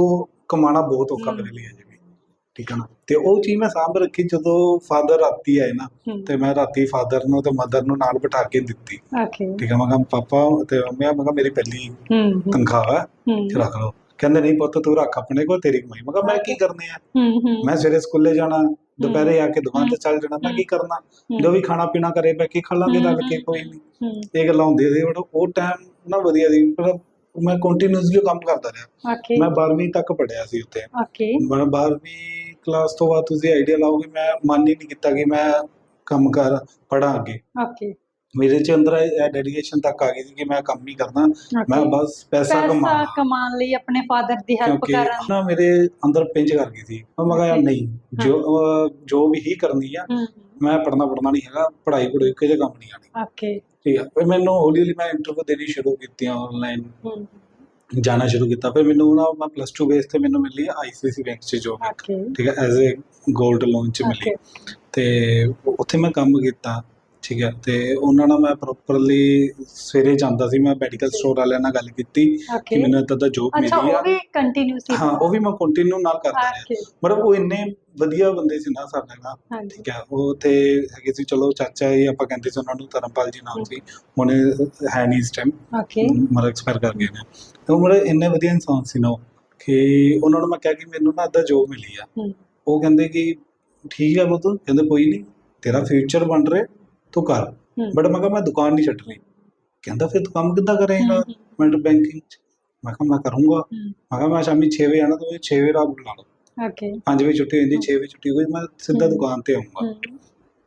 Speaker 2: ਕਮਾਣਾ ਬਹੁਤ ਔਖਾ। ਮੇਰੇ ਲਈ ਅਜੇ ਵੀ ਠੀਕ ਹੈ ਨਾ? ਤੇ ਉਹ ਚੀਜ਼ ਮੈਂ ਸਾਂਭ ਰੱਖੀ ਜਦੋਂ ਫਾਦਰ ਰਾਤੀ ਆਏ ਨਾ ਤੇ ਮੈਂ ਰਾਤੀ ਫਾਦਰ ਨੂੰ ਤੇ ਮਦਰ ਨੂੰ ਨਾਲ ਬਿਠਾ ਕੇ ਦਿੱਤੀ। ਠੀਕ ਹੈ ਮੈਂ ਕਿਹਾ ਪਾਪਾ ਤੇ ਮੰਮੀ ਮੈਂ ਕਿਹਾ ਮੇਰੀ ਪਹਿਲੀ
Speaker 1: ਹੂੰ ਹੂੰ,
Speaker 2: ਤਨਖਾਹ ਹੈ
Speaker 1: ਹੂੰ।
Speaker 2: ਤੇ ਰੱਖ ਲਓ। ਕਹਿੰਦੇ ਨਹੀਂ ਪੁੱਤ ਤੂੰ ਰੱਖ ਆਪਣੇ ਕੋਲ ਤੇਰੀ ਕਮਾਈ। ਮੈਂ ਕਿਹਾ ਮੈਂ ਕੀ ਕਰਨੀ ਆ?
Speaker 1: ਹੂੰ ਹੂੰ।
Speaker 2: ਮੈਂ ਸਵੇਰੇ ਸਕੂਲੇ ਜਾਣਾ ਦੁਪਹਿਰੇ ਆ ਕੇ ਦੁਕਾਨ ਤੇ ਚੱਲ ਜਾਣਾ ਮੈਂ ਕੀ ਕਰਨਾ?
Speaker 1: ਹੂੰ,
Speaker 2: ਜੋ ਵੀ ਖਾਣਾ ਪੀਣਾ ਕਰੇ ਬੈ ਕੇ ਖਾ ਲਾਂਗੇ ਕੇ। ਕੋਈ ਨਹੀਂ
Speaker 1: ਹੂੰ।
Speaker 2: ਇਹ ਗੱਲਾਂ ਹੁੰਦੀਆਂ ਸੀ ਬਟ ਉਹ ਟਾਈਮ ਨਾ ਵਧੀਆ ਸੀ। ਪਰ ਮੈਂ ਕੰਟੀਨਿਊਸਲੀ ਕੰਮ ਕਰਦਾ ਰਿਹਾ।
Speaker 1: ਓਕੇ
Speaker 2: ਮੈਂ 12ਵੀਂ ਤੱਕ ਪੜਿਆ ਸੀ ਉੱਥੇ।
Speaker 1: ਓਕੇ
Speaker 2: ਮੈਂ 12ਵੀਂ ਕਲਾਸ ਤੋਂ ਬਾਅਦ ਤੁਸੀਂ ਆਈਡੀਆ ਲਾਓਗੇ ਮੈਂ ਮਨ ਹੀ ਨਹੀਂ ਕੀਤਾ ਕਿ ਮੈਂ ਕੰਮ ਕਰ ਪੜਾਂ ਅੱਗੇ।
Speaker 1: ਓਕੇ
Speaker 2: ਮੇਰੇ ਚ ਅੰਦਰ ਇਹ ਡੈਡੀਕੇਸ਼ਨ ਤੱਕ ਆ ਗਈ ਸੀ ਕਿ ਮੈਂ ਕੰਮ ਹੀ ਕਰਨਾ। ਮੈਂ। ਬਸ ਪੈਸਾ
Speaker 1: ਪੈਸਾ
Speaker 2: ਕਮਾਉਣਾ
Speaker 1: ਕਮਾਉਣ ਲਈ ਆਪਣੇ ਫਾਦਰ ਦੀ ਹੈਲਪ ਕਰਨ।
Speaker 2: ਨਾ ਮੇਰੇ ਅੰਦਰ ਪਿੰਜ ਕਰ ਗਈ ਸੀ। ਮੈਂ ਕਿਹਾ. ਨਹੀਂ ਜੋ ਜੋ ਵੀ ਹੀ ਕਰਨੀ ਆ। ਮੈਂ ਪੜਨਾ ਪੜਨਾ ਨਹੀਂ ਹੈਗਾ ਪੜ੍ਹਾਈ ਪੜ੍ਹਾਈ ਕਿਸੇ ਕੰਮ ਨਹੀਂ ਆਣੀ
Speaker 1: ਓਕੇ
Speaker 2: ਠੀਕ ਹੈ ਫਿਰ ਮੈਨੂੰ ਹੌਲੀ ਹੌਲੀ ਮੈਂ ਇੰਟਰਵਿਊ ਦੇਣੀ ਸ਼ੁਰੂ ਕੀਤੀਆਂ ਆਨਲਾਈਨ ਜਾਣਾ ਸ਼ੁਰੂ ਕੀਤਾ। ਫਿਰ ਮੈਨੂੰ ਨਾ ਮੈਂ ਪਲੱਸ 2 ਬੇਸ ਤੇ ਮੈਨੂੰ ਮਿਲੀ ਆਈਸੀਸੀ ਬੈਂਕ 'ਚ ਜੋਬ ਠੀਕ ਹੈ ਐਜ਼ ਅ 골ਡ ਲੋਨ 'ਚ ਮਿਲੀ। ਤੇ ਉੱਥੇ ਮੈਂ ਕੰਮ ਕੀਤਾ। ਠੀਕ ਹੈ ਤੇ ਉਹਨਾਂ ਨਾਲ ਮੈਂ ਪ੍ਰੋਪਰਲੀ ਸਵੇਰੇ ਜਾਂਦਾ ਸੀ ਮੈਂ ਮੈਡੀਕਲ ਸਟੋਰ ਵਾਲਿਆਂ ਨਾਲ ਗੱਲ ਕੀਤੀ ਕਿ ਮੈਨੂੰ ਇੱਦਾਂ ਦਾ ਜੋਬ
Speaker 1: ਅੱਛਾ
Speaker 2: ਮਿਲੀ
Speaker 1: ਉਹ
Speaker 2: ਆ
Speaker 1: ਵੀ ਕੰਟੀਨਿਊਸਲੀ
Speaker 2: ਹਾਂ ਉਹ ਵੀ ਮੈਂ ਕੰਟੀਨਿਊ ਨਾਲ ਕਰਦਾ ਰਿਹਾ। ਮਤਲਬ ਉਹ ਇੰਨੇ ਵਧੀਆ ਬੰਦੇ ਸੀ ਨਾ ਸਾਡੇ ਨਾਲ
Speaker 1: ਹਾਂਜੀ।
Speaker 2: ਠੀਕ ਹੈ ਉਹ ਤੇ ਹੈਗੇ ਸੀ ਚਲੋ ਚਾਚਾ ਹੀ ਆਪਾਂ ਕਹਿੰਦੇ ਸੀ ਉਹਨਾਂ ਨੂੰ ਧਰਮਪਾਲ ਜੀ ਨਾਮ ਸੀ ਹੁਣ ਇਹ ਹੈ ਨਹੀਂ ਇਸ ਟਾਈਮ
Speaker 1: ਓਕੇ
Speaker 2: ਮਰ ਐਕਸਪਾਇਰ ਕਰ ਗਏ ਨੇ। ਤੇ ਉਹ ਮੇਰੇ ਇੰਨੇ ਵਧੀਆ ਇਨਸਾਨ ਸੀ ਨਾ ਉਹ ਕਿ ਉਹਨਾਂ ਨੂੰ ਮੈਂ ਕਿਹਾ ਕਿ ਮੈਨੂੰ ਨਾ ਅੱਧਾ ਜੋਬ ਮਿਲੀ ਆ।
Speaker 1: ਹੂੰ।
Speaker 2: ਉਹ ਕਹਿੰਦੇ ਕਿ ਠੀਕ ਹੈ ਬੁੱਧ ਕਹਿੰਦੇ ਕੋਈ ਨਹੀਂ ਤੇਰਾ ਫਿਊਚਰ ਬਣ ਰਿਹਾ ਤੂੰ ਕਰ। ਬਟ ਮੈਂ ਕਿਹਾ ਮੈਂ ਦੁਕਾਨ ਨਹੀਂ ਛੱਡਣੀ। ਕਹਿੰਦਾ ਫਿਰ ਤੂੰ ਕੰਮ ਕਿੱਦਾਂ ਕਰੇਗਾ ਮੈਂ ਬੈਂਕਿੰਗ ਚ। ਮੈਂ ਕਿਹਾ ਮੈਂ ਕਰੂੰਗਾ। ਮੈਂ ਕਿਹਾ ਮੈਂ ਸ਼ਾਮੀ 6 ਵਜੇ ਆਣਾ ਤਾਂ 6 ਵਜੇ ਰਾਤ ਬੁਲਾ ਲਓ
Speaker 1: ਓਕੇ
Speaker 2: 5 ਵਜੇ ਛੁੱਟੀ ਹੁੰਦੀ 6 ਵਜੇ ਛੁੱਟੀ ਹੋਈ ਮੈਂ ਸਿੱਧਾ। ਦੁਕਾਨ ਤੇ ਆਉਂਗਾ।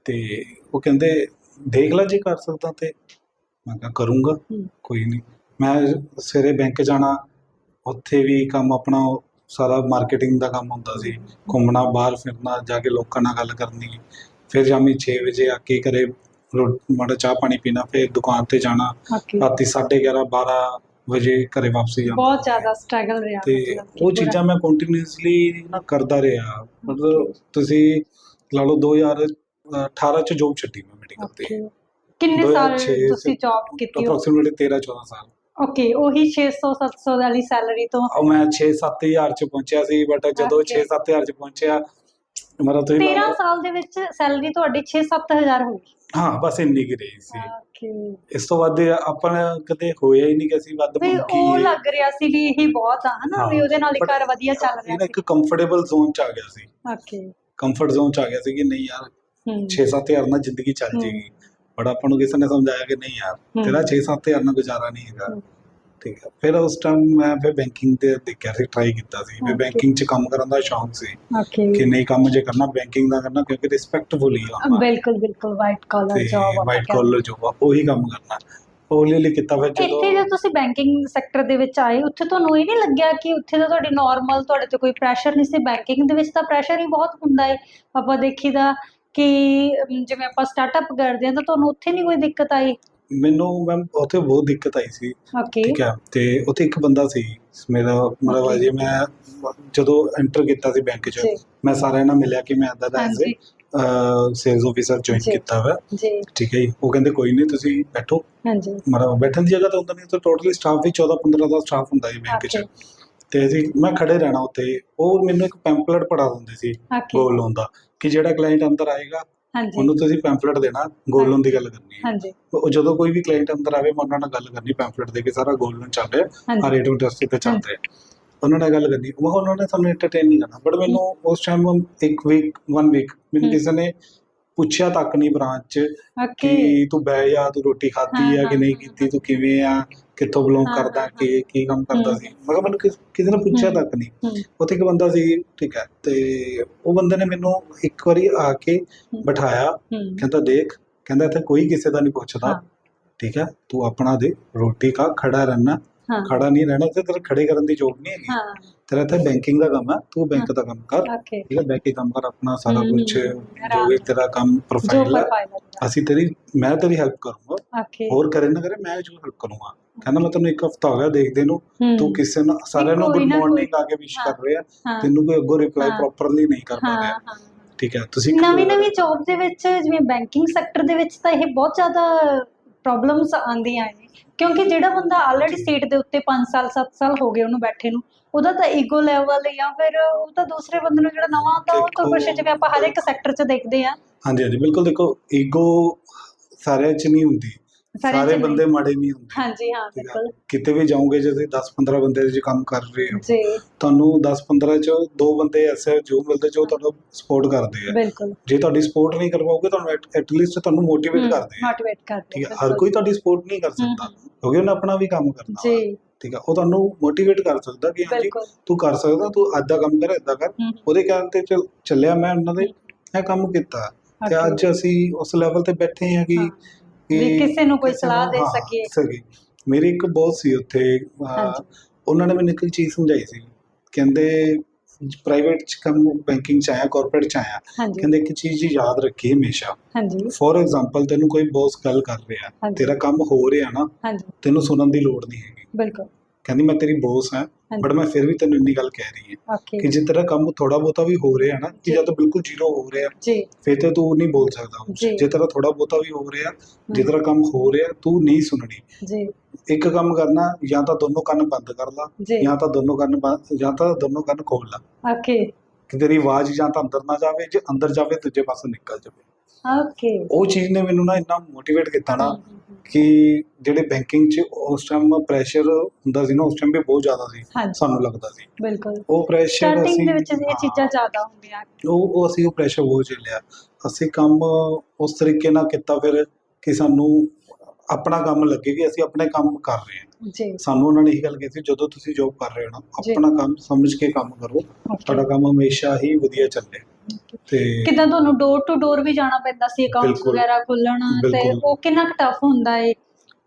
Speaker 2: ਤੇ ਉਹ ਕਹਿੰਦੇ ਦੇਖ ਲੈ ਜੇ ਕਰ ਸਕਦਾ ਤੇ। ਮੈਂ ਕਿਹਾ ਕਰੂੰਗਾ। ਕੋਈ ਨਹੀਂ। ਮੈਂ ਸਵੇਰੇ ਬੈਂਕ ਜਾਣਾ ਉੱਥੇ ਵੀ ਕੰਮ ਆਪਣਾ ਸਾਰਾ ਮਾਰਕੀਟਿੰਗ ਦਾ ਕੰਮ ਹੁੰਦਾ ਸੀ। ਘੁੰਮਣਾ ਬਾਹਰ ਫਿਰਨਾ ਜਾ ਕੇ ਲੋਕਾਂ ਨਾਲ ਗੱਲ ਕਰਨੀ। ਫਿਰ ਸ਼ਾਮੀ 6 ਵਜੇ ਆ ਕੇ ਘਰੇ ਰੋ- ਮਾੜਾ ਚਾਹ ਪਾਣੀ ਪੀਣਾ ਫਿਰ ਦੁਕਾਨ ਤੇ ਜਾਣਾ
Speaker 1: ਓਕੇ
Speaker 2: ਰਾਤੀ 11:30 12 ਵਜੇ ਘਰੇ ਵਾਪਸੀ ਜਾਣਾ
Speaker 1: ਬਹੁਤ ਜ਼ਿਆਦਾ ਸਟਰਗਲ ਰਿਹਾ
Speaker 2: ਤੇ
Speaker 1: ਮਤਲਬ
Speaker 2: ਉਹ
Speaker 1: ਪੂਰਾ।
Speaker 2: ਚੀਜ਼ਾਂ ਮੈਂ ਕੰਟੀਨਿਊਸਲੀ ਨਾ ਕਰਦਾ ਰਿਹਾ ਮਤਲਬ ਤੁਸੀਂ ਲਾ ਲਓ 2018 ਚ ਜੋਬ ਛੱਡੀ ਮੈਂ ਮੈਡੀਕਲ ਤੇ
Speaker 1: Okay. ਕਿੰਨੇ
Speaker 2: ਦੋ
Speaker 1: ਸਾਲ
Speaker 2: ਹਜ਼ਾਰ ਛੇ
Speaker 1: ਤੁਸੀਂ
Speaker 2: ਸੇ-
Speaker 1: ਜੌਬ ਕੀਤੀ ਹੋ
Speaker 2: ਅਪਰੋਕਸੀਮੇਟਲੀ 13 14 ਸਾਲ
Speaker 1: ਓਕੇ ਉਹੀ 600 700 ਵਾਲੀ ਸੈਲਰੀ ਤੋਂ
Speaker 2: ਉਹ ਮੈਂ 6-7000 ਚ ਪਹੁੰਚਿਆ ਸੀ ਬਟ ਜਦੋਂ
Speaker 1: Okay.
Speaker 2: 6-7000 ਚ ਪਹੁੰਚਿਆ ਮੇਰਾ ਤੁਸੀਂ ਲਾ
Speaker 1: 13
Speaker 2: ਲਓ-
Speaker 1: ਸਾਲ ਦੇ ਵਿੱਚ ਸੈਲਰੀ ਤੁਹਾਡੀ 6-7000 ਹੋਈ
Speaker 2: ਹਾਂ ਬਸ ਇੰਨੀ ਕੁ ਰਹੀ ਸੀ।
Speaker 1: ਓਕੇ।
Speaker 2: ਇਸ ਤੋਂ ਵੱਧ ਆਪਾਂ ਕਦੇ ਹੋਇਆ ਹੀ ਨਹੀਂ ਕਿ ਅਸੀਂ ਵੱਧ
Speaker 1: ਵੀ ਉਹ
Speaker 2: ਮੰਗੀਏ
Speaker 1: ਲੱਗ ਰਿਹਾ ਸੀ ਵੀ ਇਹੀ ਬਹੁਤ ਆ ਹਨਾ ਵੀ ਉਹਦੇ ਨਾਲ ਹੀ ਘਰ ਵਧੀਆ ਚੱਲ
Speaker 2: ਇਹ
Speaker 1: ਰਿਹਾ
Speaker 2: ਨਾ ਇੱਕ ਕੰਫਰਟੇਬਲ ਜ਼ੋਨ ਚ ਆ ਗਿਆ ਸੀ।
Speaker 1: ਸੀ ਓਕੇ।
Speaker 2: ਕੰਫਰਟ ਜ਼ੋਨ ਚ ਆ ਗਿਆ ਸੀ ਕਿ ਨਹੀਂ ਯਾਰ
Speaker 1: ਹੂੰ।
Speaker 2: 6-7000 ਨਾਲ ਜ਼ਿੰਦਗੀ ਚੱਲ। ਜੇਗੀ। ਬਟ ਆਪਾਂ ਨੂੰ ਕਿਸੇ ਨੇ ਸਮਝਾਇਆ ਕਿ ਨਹੀਂ ਯਾਰ। ਤੇਰਾ 6-7000 ਨਾਲ ਗੁਜ਼ਾਰਾ ਨਹੀਂ ਹੈਗਾ। ਠੀਕ ਹੈ ਫਿਰ ਉਸ ਟਾਈਮ ਮੈਂ ਫਿਰ ਬੈਂਕਿੰਗ ਤੇ ਦੇਖਿਆ ਸੀ ਟਰਾਈ ਕੀਤਾ ਸੀ।
Speaker 1: Okay.
Speaker 2: ਬੈਂਕਿੰਗ 'ਚ ਕੰਮ ਕਰਨ ਦਾ ਸ਼ੌਂਕ ਸੀ
Speaker 1: ਓਕੇ
Speaker 2: ਕਿ ਨਹੀਂ ਕੰਮ ਜੇ ਕਰਨਾ ਬੈਂਕਿੰਗ ਦਾ ਕਰਨਾ ਕਿਉਂਕਿ ਰਿਸਪੈਕਟਫੁਲ ਹੀ ਹੋਣਾ
Speaker 1: ਬਿਲਕੁਲ ਬਿਲਕੁਲ ਵਾਈਟ ਕਾਲਰ
Speaker 2: ਤੇ
Speaker 1: ਜੌਬ
Speaker 2: ਵਾਈਟ ਕਾਲਰ ਜੋਬ ਆ ਉਹੀ ਕੰਮ ਕਰਨਾ। ਹੌਲੀ ਹੌਲੀ ਕੀਤਾ ਫਿਰ ਜਦੋਂ
Speaker 1: ਇੱਥੇ ਜਦ ਤੁਸੀਂ ਬੈਂਕਿੰਗ ਸੈਕਟਰ ਦੇ ਵਿੱਚ ਆਏ ਉੱਥੇ ਤੁਹਾਨੂੰ ਇਹ ਨਹੀਂ ਲੱਗਿਆ ਕਿ ਉੱਥੇ ਤਾਂ ਤੁਹਾਡੀ ਨਾਰਮਲ ਤੁਹਾਡੇ ਤੇ ਕੋਈ ਪ੍ਰੈਸ਼ਰ ਨਹੀਂ ਸੀ? ਬੈਂਕਿੰਗ ਦੇ ਵਿੱਚ ਤਾਂ ਪ੍ਰੈਸ਼ਰ ਹੀ ਬਹੁਤ ਹੁੰਦਾ ਹੈ ਆਪਾਂ ਦੇਖੀਦਾ ਕਿ ਅਮ, ਜਿਵੇਂ ਆਪਾਂ ਸਟਾਰਟਅਪ ਕਰਦੇ ਹਾਂ ਤਾਂ ਤੁਹਾਨੂੰ ਉੱਥੇ ਨਹੀਂ ਕੋਈ ਦਿੱਕਤ ਆਈ?
Speaker 2: ਮੈਨੂੰ ਮੈਮ ਉੱਥੇ ਬਹੁਤ ਦਿੱਕਤ ਆਈ ਸੀ।
Speaker 1: ਓਕੇ
Speaker 2: ਠੀਕ ਹੈ ਤੇ ਉੱਥੇ ਇੱਕ ਬੰਦਾ ਸੀ ਮੇਰਾ ਮਤਲਬ. ਅਜੇ ਮੈਂ ਜਦੋਂ ਐਂਟਰ ਕੀਤਾ ਸੀ ਬੈਂਕ 'ਚ
Speaker 1: ਜੀ।
Speaker 2: ਮੈਂ ਸਾਰਿਆਂ ਨਾਲ ਮਿਲਿਆ ਕਿ ਮੈਂ ਅੱਦਾ ਦਾ ਐਜ਼
Speaker 1: ਹਾਂਜੀ।
Speaker 2: ਸੇਲਸ ਆਫੀਸਰ ਜੁਆਇਨ
Speaker 1: ਜੀ।
Speaker 2: ਕੀਤਾ ਵਾ।
Speaker 1: ਜੀ।
Speaker 2: ਠੀਕ ਹੈ ਜੀ ਉਹ ਕਹਿੰਦੇ ਕੋਈ ਨਹੀਂ ਤੁਸੀਂ ਬੈਠੋ।
Speaker 1: ਹਾਂਜੀ।
Speaker 2: ਮਤਲਬ ਬੈਠਣ ਦੀ ਜਗ੍ਹਾ ਤਾਂ ਹੁੰਦਾ ਨਹੀਂ ਤਾਂ ਟੋਟਲੀ ਸਟਾਫ ਵੀ 14 15 ਦਾ ਸਟਾਫ ਹੁੰਦਾ ਜੀ ਬੈਂਕ 'ਚ। ਤੇ ਅਸੀਂ ਮੈਂ ਖੜੇ ਰਹਿਣਾ ਉੱਥੇ। ਉਹ ਮੈਨੂੰ ਇੱਕ ਪੈਂਪਲੇਟ ਪੜਾ ਦਿੰਦੇ ਸੀ
Speaker 1: ਓਕੇ
Speaker 2: ਗੋਲ ਲੋਨ ਦਾ ਕਿ ਜਿਹੜਾ ਕਲਾਇੰਟ ਅੰਦਰ ਆਏਗਾ
Speaker 1: ਹਾਂਜੀ।
Speaker 2: ਉਹਨੂੰ ਤੁਸੀਂ ਪੈਂਪਲੇਟ ਦੇਣਾ ਗੋਲ ਲੋਨ ਦੀ ਗੱਲ ਕਰਨੀ ਹੈ।
Speaker 1: ਹਾਂਜੀ।
Speaker 2: ਉਹ ਜਦੋਂ ਕੋਈ ਵੀ ਕਲਾਇੰਟ ਅੰਦਰ ਆਵੇ ਮੈਂ ਉਹਨਾਂ ਨਾਲ ਗੱਲ ਕਰਨੀ ਪੈਂਪਲੇਟ ਦੇ ਕੇ ਸਾਰਾ ਗੋਲ ਲੋਨ ਚੱਲ ਰਿਹਾ ਆ ਰੇਟ ਇੰਟਰਸਟ ਤੇ ਚੱਲ ਰਿਹਾ। ਉਹਨਾਂ ਨਾਲ ਗੱਲ ਕਰਨੀ ਉਹ ਉਹਨਾਂ ਨੇ ਸਾਨੂੰ ਐਂਟਰਟੇਨ ਨਹੀਂ ਕਰਨਾ। ਬਟ ਮੈਨੂੰ ਉਸ ਟਾਈਮ ਇੱਕ ਵੀਕ ਵਨ ਵੀਕ ਮੈਨੂੰ। ਕਿਸੇ ਨੇ ਪੁੱਛਿਆ ਤੱਕ ਨਹੀਂ ਬ੍ਰਾਂਚ 'ਚ ਕਿ ਤੂੰ ਬਹਿ ਜਾ ਤੂੰ ਰੋਟੀ ਖਾਧੀ ਆ ਕਿ ਨਹੀਂ ਕੀਤੀ ਤੂੰ ਕਿਵੇਂ ਆ? ਕਿੱਥੋਂ ਬਿਲੋਂਗ
Speaker 1: ਹਾਂ,
Speaker 2: ਕਰਦਾ
Speaker 1: ਹਾਂ,
Speaker 2: ਕੀ ਕੀ ਕੰਮ ਕਰਦਾ। ਸੀ। ਮੈਂ ਕਿਹਾ ਮੈਨੂੰ ਕਿਸ- ਕਿਸੇ ਨੇ ਪੁੱਛਿਆ। ਤੱਕ ਨਹੀਂ। ਉੱਥੇ ਇੱਕ ਬੰਦਾ ਸੀ ਠੀਕ ਹੈ ਤੇ ਉਹ ਬੰਦੇ ਨੇ ਮੈਨੂੰ ਇੱਕ ਵਾਰੀ ਆ ਕੇ। ਬਿਠਾਇਆ ਕਹਿੰਦਾ ਦੇਖ ਕਹਿੰਦਾ ਇੱਥੇ ਕੋਈ ਕਿਸੇ ਦਾ ਨਹੀਂ ਪੁੱਛਦਾ
Speaker 1: ਹਾਂ।
Speaker 2: ਠੀਕ ਹੈ ਤੂੰ ਆਪਣਾ ਦੇ ਰੋਟੀ ਖਾ ਖੜਾ ਰਹਿਣਾ
Speaker 1: ਹਾਂ।
Speaker 2: ਖੜਾ ਨਹੀਂ ਰਹਿਣਾ ਤੇ ਤੇਰੇ ਖੜੇ ਕਰਨ ਦੀ ਜ਼ਰੂਰਤ ਨਹੀਂ ਹੈਗੀ।
Speaker 1: ਹਾਂ।
Speaker 2: ਤੇਰਾ ਇੱਥੇ ਬੈਂਕਿੰਗ ਦਾ ਕੰਮ ਹੈ ਤੂੰ ਬੈਂਕ ਦਾ ਕੰਮ ਕਰ
Speaker 1: ਓਕੇ
Speaker 2: ਠੀਕ ਹੈ ਬੈਂਕ ਹੀ ਕੰਮ ਕਰ ਆਪਣਾ ਸਾਰਾ
Speaker 1: ਹਮ,
Speaker 2: ਕੁਝ ਜੋ ਵੀ ਤੇਰਾ ਕੰਮ
Speaker 1: ਜੋ
Speaker 2: ਪ੍ਰੋਫਾਈਲ ਹੈ
Speaker 1: ਪ੍ਰੋਫਾਈਲ
Speaker 2: ਅਸੀਂ ਤੇਰੀ ਮੈਂ ਤੇਰੀ ਹੈਲਪ ਕਰੂੰਗਾ।
Speaker 1: ਓਕੇ
Speaker 2: ਹੋਰ ਕਰੇ ਨਾ ਕਰੇ ਮੈਂ ਜੋ ਹੈਲਪ ਕਰੂੰਗਾ। ਕਹਿੰਦਾ ਮੈਂ ਤੈਨੂੰ ਇੱਕ ਹਫਤਾ ਹੋ ਗਿਆ ਦੇਖਦੇ ਨੂੰ ਤੂੰ ਕਿਸੇ ਨੂੰ ਸਾਰਿਆਂ ਨੂੰ ਗੁੱਡ ਮਾਰਨਿੰਗ ਆ ਕੇ ਵਿਸ਼। ਕਰ ਰਿਹਾ ਤੈਨੂੰ ਕੋਈ ਅੱਗੋਂ ਰਿਪਲਾਈ। ਪ੍ਰੋਪਰਲੀ ਨਹੀਂ ਕਰ ਪਾ ਰਿਹਾ। ਠੀਕ ਹੈ ਤੁਸੀਂ
Speaker 1: ਨਵੀਂ ਨਵੀਂ ਜੌਬ ਦੇ ਵਿੱਚ ਜਿਵੇਂ ਬੈਂਕਿੰਗ ਸੈਕਟਰ ਦੇ ਵਿੱਚ ਤਾਂ ਇਹ ਬਹੁਤ ਜ਼ਿਆਦਾ ਪ੍ਰੋਬਲਮਸ ਆਉਂਦੀਆਂ ਨੇ। ਕਿਉਂਕਿ ਜਿਹੜਾ ਬੰਦਾ ਆਲਰੇਡੀ ਸੀਟ ਦੇ ਉੱਤੇ 5 ਸਾਲ 7 ਸਾਲ ਹੋ ਗਏ ਉਹਨੂੰ ਬੈਠੇ ਨੂੰ ਉਹਦਾ ਤਾਂ ਈਗੋ ਲੈਵਲ ਜਾਂ ਫਿਰ ਉਹ ਤਾਂ ਦੂਸਰੇ ਬੰਦੇ ਨੂੰ ਜਿਹੜਾ ਨਵਾਂ ਆਉਂਦਾ ਉਹ ਤਾਂ ਕੁਛ ਜਿਵੇਂ ਆਪਾਂ ਹਰ ਇੱਕ ਸੈਕਟਰ 'ਚ ਦੇਖਦੇ ਆ
Speaker 2: ਹਾਂਜੀ ਹਾਂਜੀ ਬਿਲਕੁਲ ਦੇਖੋ ਈਗੋ ਸਾਰਿਆਂ 'ਚ ਨਹੀਂ ਹੁੰਦੀ। ਸਾਰੇ। ਬੰਦੇ ਮਾੜੇ ਨਹੀਂ ਹੁੰਦੇ
Speaker 1: ਹਾਂਜੀ ਹਾਂ। ਬਿਲਕੁਲ
Speaker 2: ਕਿਤੇ ਵੀ ਜਾਓਗੇ ਜੇ ਤੁਸੀਂ 10 15 ਬੰਦੇ ਦੇ ਕੰਮ ਕਰ ਰਹੇ ਹੋ
Speaker 1: ਜੀ
Speaker 2: ਤੁਹਾਨੂੰ 10 15 ਚ ਦੋ ਬੰਦੇ ਐਸੇ ਜੋ ਮਿਲਦੇ ਜੋ ਤੁਹਾਨੂੰ ਸਪੋਰਟ ਕਰਦੇ ਆ
Speaker 1: ਬਿਲਕੁਲ
Speaker 2: ਜੇ ਤੁਹਾਡੀ ਸਪੋਰਟ ਨਹੀਂ ਕਰ ਪਾਓਗੇ ਤੁਹਾਨੂੰ ਐਟਲੀਸਟ ਤੁਹਾਨੂੰ ਮੋਟੀਵੇਟ ਕਰਦੇ ਆ
Speaker 1: ਮੋਟੀਵੇਟ ਕਰਦੇ
Speaker 2: ਠੀਕ ਹੈ। ਹਰ ਕੋਈ ਤੁਹਾਡੀ ਸਪੋਰਟ ਨਹੀਂ ਕਰ ਸਕਦਾ ਕਿਉਂਕਿ ਉਹਨੇ ਆਪਣਾ ਵੀ ਕੰਮ ਕਰਨਾ।
Speaker 1: ਜੀ
Speaker 2: ਠੀਕ ਹੈ ਉਹ ਤੁਹਾਨੂੰ ਮੋਟੀਵੇਟ ਕਰ ਸਕਦਾ ਕਿ ਹਾਂਜੀ ਤੂੰ ਕਰ ਸਕਦਾ ਤੂੰ ਦਾ ਕੰਮ ਕਰ ਏਦਾਂ ਕਰ ਉਹਦੇ ਕਹਿਣ ਤੇ ਚੱਲ- ਚੱਲਿਆ ਮੈਂ ਉਹਨਾਂ ਦੇ ਇਹ ਕੰਮ ਕੀਤਾ ਤੇ। ਅੱਜ ਅਸੀਂ ਉਸ ਲੈਵਲ ਤੇ ਬੈਠੇ ਹਾਂ। ਕਿ
Speaker 1: ਵੀ ਕਿਸੇ ਨੂੰ ਕੋਈ ਸਲਾਹ ਦੇ ਸਕੀਏ।
Speaker 2: ਸਕੇ ਮੇਰੀ ਇੱਕ ਬੌਸ ਸੀ ਉੱਥੇ। ਉਹਨਾਂ ਨੇ ਮੈਨੂੰ ਇੱਕ ਚੀਜ਼ ਸਮਝਾਈ ਸੀ ਕਹਿੰਦੇ ਪ੍ਰਾਈਵੇਟ ਚ ਕੰਮ ਬੈਂਕਿੰਗ ਚ ਆਇਆ ਕਾਰਪੋਰੇਟ ਚ ਆਇਆ ਕਹਿੰਦੇ ਇੱਕ ਚੀਜ਼ ਯਾਦ ਰੱਖੀ ਹਮੇਸ਼ਾ
Speaker 1: ਹਾਂਜੀ
Speaker 2: ਫੋਰ ਐਗਜ਼ਾਮਪਲ ਤੈਨੂੰ ਕੋਈ ਬੌਸ ਗੱਲ ਕਰ ਰਿਹਾ। ਤੇਰਾ ਕੰਮ ਹੋ ਰਿਹਾ ਨਾ ਤੈਨੂੰ ਸੁਣਨ ਦੀ ਲੋੜ ਨਹੀਂ ਹੈਗੀ
Speaker 1: ਬਿਲਕੁਲ
Speaker 2: ਕਹਿੰਦੀ ਮੈਂ ਤੇਰੀ ਬੌਸ ਹਾਂ। ਬਟ ਮੈਂ ਫਿਰ ਵੀ ਤੈਨੂੰ ਇੰਨੀ ਗੱਲ ਕਹਿ ਰਹੀ ਹਾਂ ਕਿ ਜੇ ਤੇਰਾ ਕੰਮ ਥੋੜਾ ਬਹੁਤਾ ਵੀ ਹੋ ਰਿਹਾ ਨਾ ਕਿ
Speaker 1: ਜੀ।
Speaker 2: ਜਾਂ ਤਾਂ ਬਿਲਕੁਲ ਜ਼ੀਰੋ ਹੋ ਰਿਹਾ ਫਿਰ ਤੇ ਤੂੰ ਨਹੀਂ ਬੋਲ ਸਕਦਾ। ਜੀ। ਤੇਰਾ ਥੋੜਾ ਬਹੁਤਾ ਵੀ ਹੋ ਰਿਹਾ ਜੇ ਤੇਰਾ ਕੰਮ ਹੋ ਰਿਹਾ ਤੂੰ ਨਹੀਂ ਸੁਣਨੀ।
Speaker 1: ਜੀ।
Speaker 2: ਇੱਕ ਕੰਮ ਕਰਨਾ ਜਾਂ ਤਾਂ ਦੋਨੋਂ ਕੰਨ ਬੰਦ ਕਰ ਲਾ
Speaker 1: ਜੀ।
Speaker 2: ਤਾਂ ਦੋਨੋਂ ਕੰਨ ਜਾਂ ਤਾਂ ਦੋਨੋਂ ਕੰਨ ਖੋਲ ਲਾ।
Speaker 1: ਓਕੇ
Speaker 2: ਕਿ ਤੇਰੀ ਆਵਾਜ਼ ਜਾਂ ਤਾਂ ਅੰਦਰ ਨਾ ਜਾਵੇ ਜੇ ਅੰਦਰ ਜਾਵੇ ਦੂਜੇ ਪਾਸੇ ਨਿਕਲ ਜਾਵੇ।
Speaker 1: ਓਕੇ
Speaker 2: ਉਹ ਚੀਜ਼ ਨੇ ਮੈਨੂੰ ਨਾ ਇੰਨਾ ਮੋਟੀਵੇਟ ਕੀਤਾ ਨਾ ਕਿ ਜਿਹੜੇ ਬੈਂਕਿੰਗ 'ਚ ਉਸ ਟਾਈਮ ਪ੍ਰੈਸ਼ਰ ਹੁੰਦਾ ਸੀ ਨਾ ਉਸ ਟਾਈਮ ਵੀ ਬਹੁਤ ਜ਼ਿਆਦਾ ਸੀ
Speaker 1: ਹਾਂਜੀ।
Speaker 2: ਸਾਨੂੰ ਲੱਗਦਾ ਸੀ।
Speaker 1: ਬਿਲਕੁਲ।
Speaker 2: ਉਹ ਪ੍ਰੈਸ਼ਰ
Speaker 1: ਸਟਾਰਟਿੰਗ ਦੇ ਵਿੱਚ ਇਹ ਚੀਜ਼ਾਂ ਜ਼ਿਆਦਾ ਹੁੰਦੀਆਂ।
Speaker 2: ਉਹ ਉਹ ਅਸੀਂ ਉਹ ਪ੍ਰੈਸ਼ਰ ਬਹੁਤ ਝੇਲਿਆ। ਅਸੀਂ ਕੰਮ ਉਸ ਤਰੀਕੇ ਨਾਲ ਕੀਤਾ ਫਿਰ ਕਿ ਸਾਨੂੰ ਆਪਣਾ ਕੰਮ ਲੱਗੇ ਕਿ ਅਸੀਂ ਆਪਣੇ ਕੰਮ ਕਰ ਰਹੇ ਹਾਂ।
Speaker 1: ਜੀ।
Speaker 2: ਸਾਨੂੰ ਉਹਨਾਂ ਨੇ ਇਹ ਗੱਲ ਕੀਤੀ ਜਦੋਂ ਤੁਸੀਂ ਜੋਬ ਕਰ ਰਹੇ ਹੋ ਨਾ
Speaker 1: ਜੀ।
Speaker 2: ਆਪਣਾ ਕੰਮ ਸਮਝ ਕੇ ਕੰਮ ਕਰੋ। ਤੁਹਾਡਾ ਕੰਮ ਹਮੇਸ਼ਾ ਹੀ ਵਧੀਆ ਚੱਲੇ। ਤੇ
Speaker 1: ਕਿਦਾਂ ਤੁਹਾਨੂੰ ਡੋਰ ਟੂ ਡੋਰ ਵੀ ਜਾਣਾ ਪੈਂਦਾ ਸੀ ਅਕਾਊਂਟਸ
Speaker 2: ਬਿਲਕੁਲ।
Speaker 1: ਵਗੈਰਾ ਖੋਲਣ ਤੇ
Speaker 2: ਬਿਲਕੁਲ।
Speaker 1: ਉਹ ਕਿੰਨਾ ਟਫ ਹੁੰਦਾ ਹੈ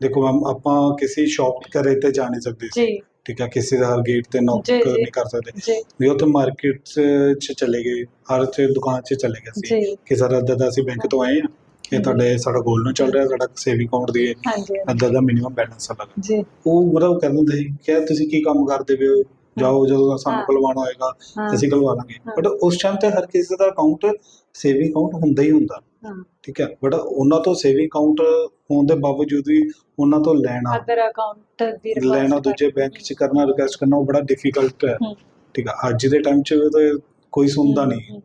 Speaker 2: ਦੇਖੋ ਮੈਮ ਆਪਾਂ ਕਿਸੇ ਸ਼ਾਪ ਕਰੇ ਤੇ ਜਾ ਨਹੀਂ ਸਕਦੇ ਸੀ।
Speaker 1: ਜੀ।
Speaker 2: ਠੀਕ ਹੈ ਕਿਸੇ ਦਾ ਗੇਟ ਤੇ ਨੌਕ
Speaker 1: ਜੀ, ਜੀ।
Speaker 2: ਨਹੀਂ ਕਰ ਸਕਦੇ।
Speaker 1: ਜੀ।
Speaker 2: ਵੀ ਉੱਥੇ ਮਾਰਕੀਟ ਚ ਚਲੇ ਗਏ ਹਰ ਤੇ ਦੁਕਾਨ 'ਚ ਚਲੇ ਗਏ ਸੀ।
Speaker 1: ਜੀ।
Speaker 2: ਕਿ ਸਰ ਅੱਦਾ ਦਾ ਅਸੀਂ ਬੈਂਕ ਤੋਂ ਆਏ ਆ ਇਹ ਤੁਹਾਡੇ ਸਾਡਾ ਗੋਲ ਨੂੰ ਚੱਲ ਰਿਹਾ ਸਾਡਾ ਸੇਵਿੰਗ ਅਕਾਊਂਟ ਦੀ
Speaker 1: ਹਾਂਜੀ
Speaker 2: ਅੱਦਾ ਦਾ ਮਿਨੀਮਮ ਬੈਲੈਂਸ ਲੱਗਾ
Speaker 1: ਜੀ।
Speaker 2: ਉਹ ਮਤਲਬ ਕਹਿੰਦੇ ਹੁੰਦੇ ਸੀ ਕਿ ਤੁਸੀਂ ਕੀ ਕੰਮ ਕਰਦੇ ਪਏ ਹੋ? ਜਾਓ ਜਦੋਂ ਸਾਨੂੰ
Speaker 1: ਹਾਂ।
Speaker 2: ਖਲਵਾਉਣਾ ਹੋਏਗਾ ਅਸੀਂ ਖਲਵਾ ਲਾਂਗੇ। ਬਟ ਉਸ ਟਾਈਮ ਤੇ ਹਰ ਕਿਸੇ ਦਾ ਅਕਾਊਂਟ ਸੇਵਿੰਗ ਅਕਾਊਂਟ ਹੁੰਦਾ ਹੀ ਹੁੰਦਾ। ਠੀਕ ਹੈ? ਬਟ ਉਹਨਾਂ ਤੋਂ ਸੇਵਿੰਗ ਅਕਾਊਂਟ ਹੋਣ ਦੇ ਬਾਵਜੂਦ ਵੀ ਉਹਨਾਂ ਤੋਂ ਲੈਣਾ
Speaker 1: ਅਦਰ ਅਕਾਊਂਟ ਦੀ
Speaker 2: ਲੈਣਾ ਦੂਜੇ ਬੈਂਕ 'ਚ ਕਰਨਾ ਰਿਕਵੈਸਟ ਕਰਨਾ ਉਹ ਬੜਾ ਡਿਫਿਕਲਟ ਹੈ। ਠੀਕ ਹੈ? ਅੱਜ ਦੇ ਟਾਈਮ 'ਚ ਤਾਂ ਕੋਈ ਸੁਣਦਾ ਨਹੀਂ।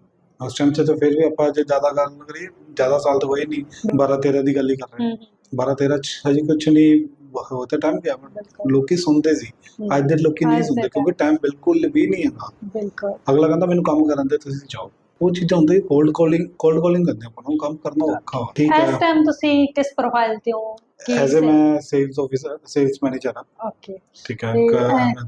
Speaker 2: ਉਸ ਟਾਈਮ 'ਚ ਤਾਂ ਫਿਰ ਵੀ ਆਪਾਂ ਜੇ ਜ਼ਿਆਦਾ ਗੱਲ ਕਰੀਏ ਜ਼ਿਆਦਾ ਸਾਲ ਤਾਂ ਹੋਏ ਨਹੀਂ। 12 13 ਦੀ ਗੱਲ ਹੀ ਕਰ ਰਹੇ
Speaker 1: ਹੂੰ, ਹੂੰ,
Speaker 2: 12 13 'ਚ ਹਜੇ ਕੁਝ ਨਹੀਂ ਉਹ ਤਾਂ ਟਾਈਮ ਗਿਆ
Speaker 1: ਬਿਲਕੁਲ।
Speaker 2: ਲੋਕੀ ਸੁਣਦੇ ਸੀ।
Speaker 1: ਹੂੰ,
Speaker 2: ਅੱਜ ਦੇ ਲੋਕੀ ਨਹੀਂ ਸੁਣਦੇ ਕਿਉਂਕਿ ਟਾਈਮ ਬਿਲਕੁਲ ਵੀ ਨਹੀਂ ਹੈਗਾ।
Speaker 1: ਬਿਲਕੁਲ।
Speaker 2: ਅਗਲਾ ਕਹਿੰਦਾ ਮੈਨੂੰ ਕੰਮ ਕਰਨ ਦੇ ਤੁਸੀਂ ਜਾਓ। ਉਹ ਚੀਜ਼ਾਂ ਹੁੰਦੀ ਕੋਲਡ ਕਾਲਿੰਗ ਕੋਲਡ ਕਾਲਿੰਗ ਕਰਦੇ ਆਪਾਂ ਨੂੰ। ਕੰਮ ਕਰਨਾ ਔਖਾ ਵਾ। ਠੀਕ
Speaker 1: ਇਸ
Speaker 2: ਹੈ।
Speaker 1: ਟਾਈਮ ਤੁਸੀਂ ਕਿਸ ਪ੍ਰੋਫਾਈਲ ਤੇ ਹੋ?
Speaker 2: ਐਜ਼ ਅ ਮੈਂ ਸੇਲਸ ਆਫਿਸਰ ਸੇਲਸ ਮੈਨੇਜਰ ਹਾਂ।
Speaker 1: ਓਕੇ
Speaker 2: ਠੀਕ ਹੈ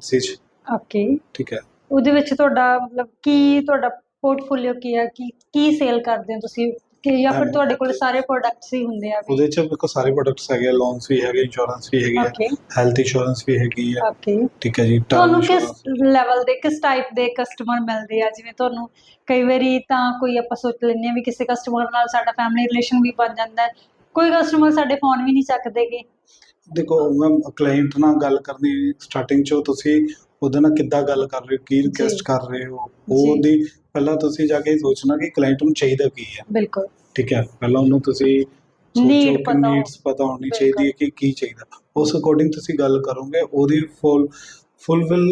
Speaker 2: 'ਚ।
Speaker 1: ਓਕੇ
Speaker 2: ਠੀਕ ਹੈ।
Speaker 1: ਉਹਦੇ ਵਿੱਚ ਤੁਹਾਡਾ ਮਤਲਬ ਕੀ ਤੁਹਾਡਾ ਪੋਰਟਫੋਲੀਓ ਕੀ ਹੈ? ਕੀ ਕੀ ਸੇਲ ਕਰਦੇ ਹੋ ਤੁਸੀਂ? ਕਿ ਜਾਂ ਫਿਰ। ਤੁਹਾਡੇ ਕੋਲ ਸਾਰੇ ਪ੍ਰੋਡਕਟਸ ਹੀ ਹੁੰਦੇ ਆ
Speaker 2: ਉਹਦੇ 'ਚ ਮੇਰੇ ਕੋਲ ਸਾਰੇ ਪ੍ਰੋਡਕਟਸ ਹੈਗੇ ਲੋਨਸ ਵੀ ਹੈਗੇ ਇੰਸ਼ੋਰੈਂਸ ਵੀ ਹੈਗੀ ਹੈ ਹੈਲਥ ਇੰਸ਼ੋਰੈਂਸ ਵੀ ਹੈਗੀ ਹੈ
Speaker 1: ਓਕੇ
Speaker 2: ਠੀਕ ਹੈ ਜੀ term
Speaker 1: ਤੁਹਾਨੂੰ ਕਿਸ
Speaker 2: insurance-
Speaker 1: ਲੈਵਲ ਦੇ ਕਿਸ ਟਾਈਪ ਦੇ ਕਸਟਮਰ ਮਿਲਦੇ ਆ? ਜਿਵੇਂ ਤੁਹਾਨੂੰ ਕਈ ਵਾਰੀ ਤਾਂ ਕੋਈ ਆਪਾਂ ਸੋਚ ਲੈਂਦੇ ਆ ਵੀ ਕਿਸੇ ਕਸਟਮਰ ਨਾਲ ਸਾਡਾ ਫੈਮਿਲੀ ਰਿਲੇਸ਼ਨ ਵੀ ਬਣ ਜਾਂਦਾ ਹੈ। ਕੋਈ ਕਸਟਮਰ ਸਾਡੇ ਫੋਨ ਵੀ ਨਹੀਂ ਚੱਕਦੇਗੇ
Speaker 2: ਦੇਖੋ ਮੈਂ ਕਲਾਇੰਟ ਨਾਲ ਗੱਲ ਕਰਨੀ ਸਟਾਰਟਿੰਗ 'ਚੋਂ ਤੁਸੀਂ ਉਹਦੇ ਨਾਲ ਕਿੱਦਾਂ ਗੱਲ ਕਰ ਰਹੇ ਹੋ ਕੀ ਰਿਕੁਐਸਟ ਕਰ ਰਹੇ ਹੋ। ਉਹਦੀ ਪਹਿਲਾਂ ਤੁਸੀਂ ਜਾ ਕੇ ਸੋਚਣਾ ਕਿ ਕਲਾਇੰਟ ਨੂੰ ਚਾਹੀਦਾ ਕੀ ਹੈ
Speaker 1: ਬਿਲਕੁਲ
Speaker 2: ਠੀਕ ਹੈ ਪਹਿਲਾਂ ਉਹਨੂੰ ਤੁਸੀਂ ਕਿ
Speaker 1: ਪਤਾ
Speaker 2: ਨੀਡਸ ਪਤਾ ਹੋਣੀ। ਚਾਹੀਦੀ ਹੈ ਕਿ ਕੀ ਚਾਹੀਦਾ ਉਸ ਅਕੋਰਡਿੰਗ ਤੁਸੀਂ ਗੱਲ ਕਰੋਗੇ ਉਹਦੀ ਫੁੱਲ ਫੁੱਲਫਿਲ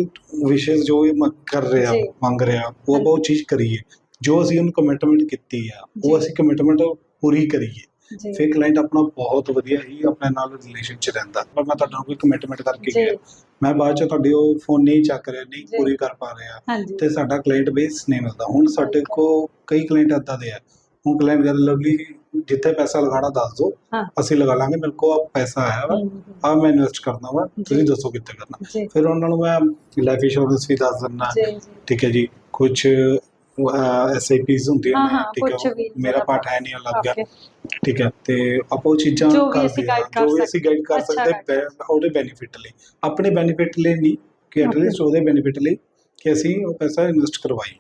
Speaker 2: ਵਿਸ਼ੇਸ ਜੋ ਇਹ ਕਰ ਰਿਹਾ। ਮੰਗ ਰਿਹਾ ਉਹ ਉਹ ਚੀਜ਼ ਕਰੀਏ ਜੋ ਅਸੀਂ ਉਹਨੂੰ ਕਮਿਟਮੈਂਟ ਕੀਤੀ ਆ। ਉਹ ਅਸੀਂ ਕਮਿਟਮੈਂਟ ਪੂਰੀ ਕਰੀਏ ਫਿਰ ਕਲਾਇੰਟ ਆਪਣਾ ਬਹੁਤ ਵਧੀਆ ਹੀ ਆਪਣੇ ਨਾਲ ਰਿਲੇਸ਼ਨ ਚ ਰਹਿੰਦਾ। ਪਰ ਮੈਂ ਤੁਹਾਡਾ ਕੋਈ ਕਮਿਟਮੈਂਟ ਕਰਕੇ। ਗਿਆ। ਮੈਂ ਬਾਅਦ ਚ ਤੁਹਾਡੀ ਉਹ ਫੋਨ ਨਹੀਂ ਚੱਕ ਰਿਹਾ ਨਹੀਂ। ਪੂਰੀ ਕਰ ਪਾ ਰਿਹਾ। ਤੇ ਸਾਡਾ ਕਲਾਇੰਟ ਬੇਸ ਨਹੀਂ ਮਿਲਦਾ। ਹੁਣ ਸਾਡੇ। ਕੋ ਕਈ ਕਲਾਇੰਟ ਏਦਾਂ ਦੇ ਆ। ਹੁਣ ਕਲਾਇੰਟ ਕਹਿੰਦਾ ਲਵਲੀ ਜਿੱਥੇ ਪੈਸਾ ਲਗਾਣਾ ਦੱਸ ਦਿਓ
Speaker 1: ਹਾਂ।
Speaker 2: ਅਸੀਂ ਲਗਾ ਲਾਂਗੇ। ਮੇਰੇ ਕੋ ਆ ਪੈਸਾ ਆਇਆ ਵਾ। ਆ ਮੈਂ ਇਨਵੈਸਟ ਕਰਨਾ ਵਾ। ਤੁਸੀਂ ਦੱਸੋ ਕਿੱਥੇ ਕਰਨਾ। ਫਿਰ ਉਹਨਾਂ ਨੂੰ ਮੈਂ ਲਾਈਫ ਇੰਸ਼ੋਰੈਂਸ ਵੀ ਦੱਸ ਦਿੰਦਾ। ਠੀਕ ਹੈ ਜੀ। ਕੁਝ ਐਸਆਈਪੀਸ ਹੁੰਦੀਆਂ
Speaker 1: ਹਾਂ,
Speaker 2: ਨੇ
Speaker 1: ਹਾਂ,
Speaker 2: ਠੀਕ
Speaker 1: ਕੁਛ ਵੀ
Speaker 2: ਹੈ ਮੇਰਾ
Speaker 1: ਜਿਹੜਾ
Speaker 2: ਪਾਰਟ ਹੈ ਨਹੀਂ ਉਹ ਲੱਗ ਗਿਆ ਠੀਕ ਹੈ ਤੇ ਆਪਾਂ ਉਹ ਚੀਜ਼ਾਂ
Speaker 1: ਜੋ ਵੀ
Speaker 2: ਕਰਦੇ
Speaker 1: ਅਸੀਂ
Speaker 2: ਹਾਂ,
Speaker 1: guide ਕਰ
Speaker 2: ਜੋ ਵੀ ਅਸੀਂ ਗਾਈਡ ਕਰ
Speaker 1: ਅੱਛਾ
Speaker 2: ਸਕਦੇ ਬੈ- ਉਹਦੇ ਬੈਨੀਫਿਟ ਲਈ। ਆਪਣੇ ਬੈਨੀਫਿਟ ਲਈ ਨਹੀਂ ਕਿ
Speaker 1: Okay.
Speaker 2: ਐਟਲੀਸਟ ਉਹਦੇ ਬੈਨੀਫਿਟ ਲਈ ਕਿ ਅਸੀਂ ਉਹ ਪੈਸਾ ਇਨਵੈਸਟ ਕਰਵਾਈਏ।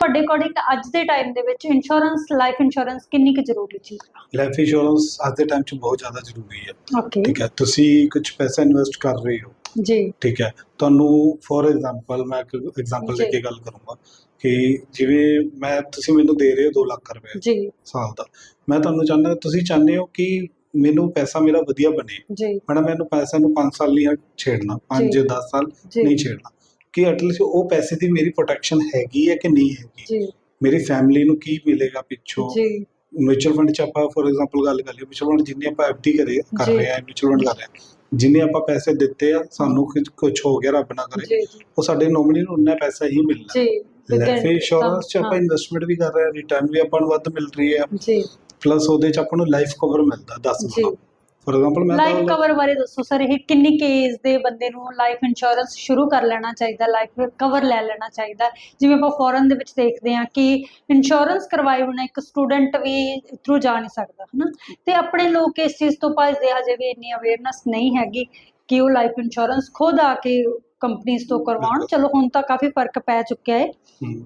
Speaker 1: ਤੁਹਾਡੇ ਅਕੋਰਡਿੰਗ ਅੱਜ ਦੇ ਟਾਈਮ ਦੇ ਵਿੱਚ ਇੰਸ਼ੋਰੈਂਸ ਲਾਈਫ ਇੰਸ਼ੋਰੈਂਸ ਕਿੰਨੀ ਕੁ ਜ਼ਰੂਰੀ ਚੀਜ਼ ਹੈ
Speaker 2: ਲਾਈਫ ਇੰਸ਼ੋਰੈਂਸ ਅੱਜ ਦੇ ਟਾਈਮ 'ਚ ਬਹੁਤ ਜ਼ਿਆਦਾ ਜ਼ਰੂਰੀ ਹੈ।
Speaker 1: ਓਕੇ
Speaker 2: ਠੀਕ ਹੈ ਤੁਸੀਂ ਕੁਝ ਪੈਸਾ ਇਨਵੈਸਟ ਕਰ ਰਹੇ ਹੋ।
Speaker 1: ਜੀ।
Speaker 2: ਠੀਕ ਹੈ ਤੁਹਾਨੂੰ ਫੋਰ ਐਗਜ਼ਾਮਪਲ ਮੈਂ ਇੱਕ ਐਗਜ਼ਾਮਪਲ ਦੇ
Speaker 1: ਜੀ।
Speaker 2: ਕੇ ਗੱਲ ਕਰੂੰਗਾ। ਕਿ ਜਿਵੇਂ ਮੈਂ ਤੁਸੀਂ ਮੈਨੂੰ ਦੇ ਰਹੇ ਹੋ 2 ਲੱਖ ਰੁਪਏ
Speaker 1: ਜੀ।
Speaker 2: ਸਾਲ ਦਾ। ਮੈਂ ਤੁਹਾਨੂੰ ਚਾਹੁੰਦਾ ਤੁਸੀਂ ਚਾਹੁੰਦੇ ਹੋ ਕਿ ਮੈਨੂੰ ਪੈਸਾ ਮੇਰਾ ਵਧੀਆ ਬਣੇ।
Speaker 1: ਜੀ।
Speaker 2: ਮੈਡਮ ਮੈਨੂੰ ਪੈਸੇ ਨੂੰ 5 ਸਾਲ ਨਹੀਂ ਛੇੜਨਾ 5
Speaker 1: ਜੀ।
Speaker 2: 10 ਸਾਲ ਨਹੀਂ ਛੇੜਨਾ। ਕਿ ਐਟਲੀਸਟ ਉਹ ਪੈਸੇ ਦੀ ਮੇਰੀ ਪ੍ਰੋਟੈਕਸ਼ਨ ਹੈਗੀ ਹੈ ਕਿ ਨਹੀਂ ਹੈਗੀ?
Speaker 1: ਜੀ।
Speaker 2: ਮੇਰੀ ਫੈਮਿਲੀ ਨੂੰ ਕੀ ਮਿਲੇਗਾ ਪਿੱਛੋਂ?
Speaker 1: ਜੀ।
Speaker 2: ਮਿਊਚੁਅਲ ਫੰਡ ਚ ਆਪਾਂ ਫੋਰ ਐਗਜ਼ਾਮਪਲ ਗੱਲ ਕਰ ਲਈਏ ਮਿਊਚੁਅਲ ਫੰਡ ਜਿੰਨੇ ਆਪਾਂ ਐਫਡੀ ਕਰੇ ਕਰ। ਰਹੇ ਆ ਮਿਊਚੁਅਲ ਫੰਡ ਕਰ ਰਹੇ ਆ ਜਿੰਨੇ ਆਪਾਂ ਪੈਸੇ ਦਿੱਤੇ ਆ ਸਾਨੂੰ ਕੁਝ ਹੋ ਗਿਆ ਰੱਬ ਨਾ ਕਰੇ ਉਹ ਸਾਡੇ ਨੋਮੀਨੀ ਨੂੰ ਉਨਾ ਪੈਸਾ ਹੀ ਮਿਲਣਾ।
Speaker 1: ਜੀ।
Speaker 2: ਲਾਈਫ ਇੰਸ਼ੋਰੈਂਸ ਚ ਆਪਾਂ
Speaker 1: ਹਾਂ,
Speaker 2: ਇਨਵੈਸਟਮੈਂਟ ਵੀ ਕਰ ਰਹੇ ਆ ਰਿਟਰਨ ਵੀ ਆਪਾਂ ਨੂੰ ਵੱਧ ਮਿਲ ਰਹੀ ਹੈ।
Speaker 1: ਜੀ।
Speaker 2: ਪਲੱਸ ਉਹਦੇ ਚ ਆਪਾਂ ਨੂੰ ਲਾਈਫ ਕਵਰ ਮਿਲਦਾ 10
Speaker 1: ਜੀ।
Speaker 2: ਗੁਣਾ। ਫੋਰ ਐਗਜ਼ਾਮਪਲ ਮੈਂ
Speaker 1: ਲਾਈਫ ਕਵਰ ਬਾਰੇ ਦੱਸੋ ਸਰ ਇਹ ਕਿੰਨੀ ਕੇਸ ਦੇ ਬੰਦੇ ਨੂੰ ਲਾਈਫ ਇੰਸ਼ੋਰੈਂਸ ਸ਼ੁਰੂ ਕਰ ਲੈਣਾ ਚਾਹੀਦਾ ਲਾਈਫ ਕਵਰ ਲੈ ਲੈਣਾ ਚਾਹੀਦਾ? ਜਿਵੇਂ ਆਪਾਂ ਫੋਰਨ ਦੇ ਵਿੱਚ ਦੇਖਦੇ ਹਾਂ ਕਿ ਇੰਸ਼ੋਰੈਂਸ ਕਰਵਾਏ ਬਿਨਾਂ ਇੱਕ ਸਟੂਡੈਂਟ ਵੀ ਥਰੂ ਜਾ ਨਹੀਂ ਸਕਦਾ ਹਨਾ? ਤੇ ਆਪਣੇ ਲੋਕ ਇਸ ਚੀਜ਼ ਤੋਂ ਭੱਜਦੇ ਹਜੇ ਵੀ ਇੰਨੀ ਅਵੇਅਰਨੈਸ ਨਹੀਂ ਹੈਗੀ ਕਿ ਉਹ ਲਾਈਫ ਇੰਸ਼ੋਰੈਂਸ ਖੁਦ ਆ ਕੇ ਕੰਪਨੀਆਂ ਤੋਂ ਕਰਵਾਉਣ। ਚਲੋ ਹੁਣ ਤਾਂ ਕਾਫੀ ਫ਼ਰਕ ਪੈ ਚੁੱਕਿਆ ਹੈ।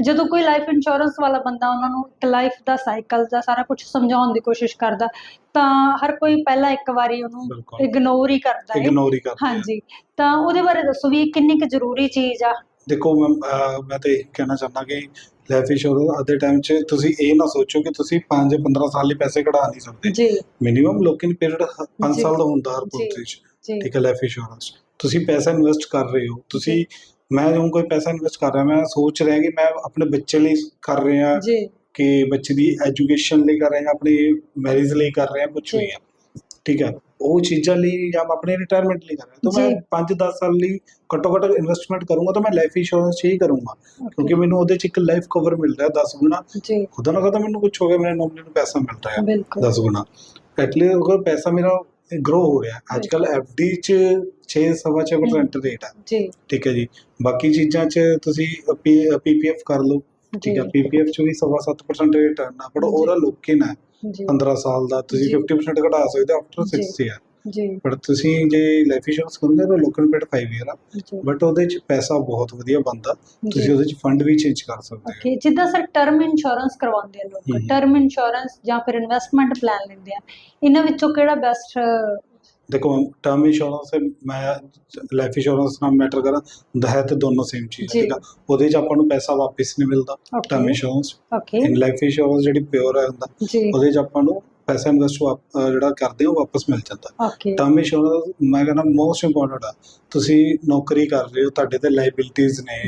Speaker 1: ਜਦੋਂ ਕੋਈ ਲਾਈਫ ਇੰਸ਼ੋਰੈਂਸ ਵਾਲਾ ਬੰਦਾ ਉਹਨਾਂ ਨੂੰ ਇੱਕ ਲਾਈਫ ਦਾ ਸਾਈਕਲ ਦਾ ਸਾਰਾ ਕੁਝ ਸਮਝਾਉਣ ਦੀ ਕੋਸ਼ਿਸ਼ ਕਰਦਾ ਤਾਂ ਹਰ ਕੋਈ ਪਹਿਲਾਂ ਇੱਕ ਵਾਰੀ ਉਹਨੂੰ ਇਗਨੋਰ ਹੀ ਕਰਦਾ ਹੈ।
Speaker 2: ਇਗਨੋਰ ਹੀ ਕਰਦੇ
Speaker 1: ਹਾਂਜੀ। ਤਾਂ ਉਹਦੇ ਬਾਰੇ ਦੱਸੋ ਵੀ ਇਹ ਕਿੰਨੀ ਕੁ ਜ਼ਰੂਰੀ ਚੀਜ਼ ਆ?
Speaker 2: ਦੇਖੋ ਮੈਂ ਤਾਂ ਕਹਿਣਾ ਚਾਹੁੰਦਾ ਕਿ ਲਾਈਫ ਇੰਸ਼ੋਰੈਂਸ ਅੱਜ ਦੇ ਟਾਈਮ 'ਚ ਤੁਸੀਂ ਇਹ ਨਾ ਸੋਚੋ ਕਿ ਤੁਸੀਂ 5 15 ਸਾਲ ਲਈ ਪੈਸੇ ਕਢਾ ਨਹੀਂ ਸਕਦੇ।
Speaker 1: ਜੀ।
Speaker 2: ਮਿਨੀਮਮ ਲੋਕਿੰਗ ਪੀਰੀਅਡ 5
Speaker 1: ਜੀ।
Speaker 2: ਸਾਲ ਦਾ ਹੁੰਦਾ ਹਰ। ਪੁਲਿਸ 'ਚ। ਠੀਕ ਹੈ ਲਾਈਫ ਇੰਸ਼ੋਰੈਂਸ ਤੁਸੀਂ ਪੈਸਾ ਇਨਵੈਸਟ ਕਰ ਰਹੇ ਹੋ। ਤੁਸੀਂ ਮੈਂ ਜਦੋਂ ਕੋਈ ਪੈਸਾ ਇਨਵੈਸਟ ਕਰ ਰਿਹਾ ਮੈਂ ਸੋਚ ਰਿਹਾ ਕਿ ਮੈਂ ਆਪਣੇ ਬੱਚੇ ਲਈ ਕਰ ਰਿਹਾ
Speaker 1: ਜੀ।
Speaker 2: ਕਿ ਬੱਚੇ ਦੀ ਐਜੂਕੇਸ਼ਨ ਲਈ ਕਰ ਰਹੇ ਹਾਂ ਆਪਣੀ ਮੈਰਿਜ ਲਈ ਕਰ ਰਹੇ ਹਾਂ ਕੁਝ ਵੀ ਠੀਕ ਹੈ। ਉਹ ਚੀਜ਼ਾਂ ਲਈ ਜਾਂ ਆਪਣੇ ਰਿਟਾਇਰਮੈਂਟ ਲਈ ਕਰ ਰਿਹਾ। ਤਾਂ ਮੈਂ
Speaker 1: ਜੀ।
Speaker 2: 5-10 ਸਾਲ ਲਈ ਘੱਟੋ ਘੱਟ ਇਨਵੈਸਟਮੈਂਟ ਕਰੂੰਗਾ ਤਾਂ ਮੈਂ ਲਾਈਫ ਇੰਸ਼ੋਰੈਂਸ ਹੀ ਕਰੂੰਗਾ। ਕਿਉਂਕਿ ਮੈਨੂੰ ਉਹਦੇ ਚ ਇੱਕ ਲਾਈਫ ਕਵਰ ਮਿਲ ਰਿਹਾ 10 ਗੁਣਾ।
Speaker 1: ਜੀ।
Speaker 2: ਖੁਦਾ ਨਾ ਖੁਦਾ ਮੈਨੂੰ ਕੁਝ ਹੋ ਗਿਆ ਮੇਰੇ ਨੌਕਰੀ ਨੂੰ ਪੈਸਾ ਮਿਲ ਰਿਹਾ
Speaker 1: ਬਿਲਕੁਲ।
Speaker 2: 10 ਗੁਣਾ। ਐਟਲੀਸਟ ਅਗਰ ਪੈਸਾ ਮੇਰਾ ਗਰੋ ਹੋ ਰਿਹਾ। ਅੱਜ ਕੱਲ ਡੀ ਚ 6 ਸਵਾ 6% ਰੇਟ ਹੈ
Speaker 1: ਜੀ।
Speaker 2: ਠੀਕ ਹੈ ਜੀ। ਬਾਕੀ ਚੀਜ਼ਾਂ 'ਚ ਤੁਸੀਂ ਪੀਪੀਐਫ ਕਰ ਲਓ। ਠੀਕ ਹੈ ਪੀਪੀਐਫ 'ਚ ਵੀ ਸਵਾ 7% ਰੇਟ ਹੈ ਨਾ ਬਟ। ਉਹਦਾ ਲੋਕਿਨ ਹੈ
Speaker 1: ਜੀ।
Speaker 2: 15 ਸਾਲ ਦਾ ਤੁਸੀਂ
Speaker 1: ਜੀ।
Speaker 2: 50% ਘਟਾ ਸਕਦੇ ਆਫਟਰ
Speaker 1: ਜੀ।
Speaker 2: 6 ਇਅਰ
Speaker 1: ਜੀ।
Speaker 2: ਬਟ ਤੁਸੀਂ ਜੇ ਲਾਈਫ ਇੰਸ਼ੋਰੈਂਸ ਕਰੋਗੇ ਤਾਂ ਲੋਕਲ ਪੀਰੀਅਡ 5 ਇਅਰ ਆ ਬਟ ਉਹਦੇ 'ਚ ਪੈਸਾ ਬਹੁਤ ਵਧੀਆ ਬਣਦਾ। ਤੁਸੀਂ ਉਹਦੇ 'ਚ ਫੰਡ ਵੀ ਚੇਂਜ ਕਰ ਸਕਦੇ ਹੋ
Speaker 1: ਓਕੇ ਜਿੱਦਾਂ ਸਰ ਟਰਮ ਇੰਸ਼ੋਰੈਂਸ ਕਰਵਾਉਂਦੇ ਆ ਲੋਕ। ਟਰਮ ਇੰਸ਼ੋਰੈਂਸ ਜਾਂ ਫਿਰ ਇਨਵੈਸਟਮੈਂਟ ਪਲਾਨ ਲੈਂਦੇ ਆ ਇਹਨਾਂ ਵਿੱਚੋਂ ਕਿਹੜਾ ਬੈਸਟ
Speaker 2: ਦੇਖੋ ਟਰਮ ਇੰਸ਼ੋਰੈਂਸ ਮੈਂ ਲਾਈਫ ਇੰਸ਼ੋਰੈਂਸ ਨਾਲ ਮੈਟਰ ਕਰਾਂ ਦਾ ਹੈ ਤੇ ਦੋਨੋਂ ਸੇਮ ਚੀਜ਼ ਹੈ। ਠੀਕ ਆ? ਉਹਦੇ 'ਚ ਆਪਾਂ ਨੂੰ ਪੈਸਾ ਵਾਪਸ ਨਹੀਂ ਮਿਲਦਾ term insurance
Speaker 1: okay
Speaker 2: in life insurance ਜਿਹੜੀ ਪਿਓਰ ਹੈ ਹੁੰਦਾ ਉਹਦੇ 'ਚ ਆਪਾਂ ਨੂੰ ਪੈਸਾ ਇਨਵੈਸਟ ਜਿਹੜਾ ਕਰਦੇ ਹੋ ਵਾਪਸ ਮਿਲ ਜਾਂਦਾ।
Speaker 1: ਓਕੇ
Speaker 2: ਟਰਮ ਇੰਸ਼ੋਰੈਂਸ ਮੈਂ ਕਹਿੰਦਾ ਮੋਸਟ ਇੰਪੋਰਟੈਂਟ ਆ ਤੁਸੀਂ ਨੌਕਰੀ ਕਰ ਰਹੇ ਹੋ ਤੁਹਾਡੇ ਤੇ ਲਾਇਬਿਲਿਟੀਜ਼ ਨੇ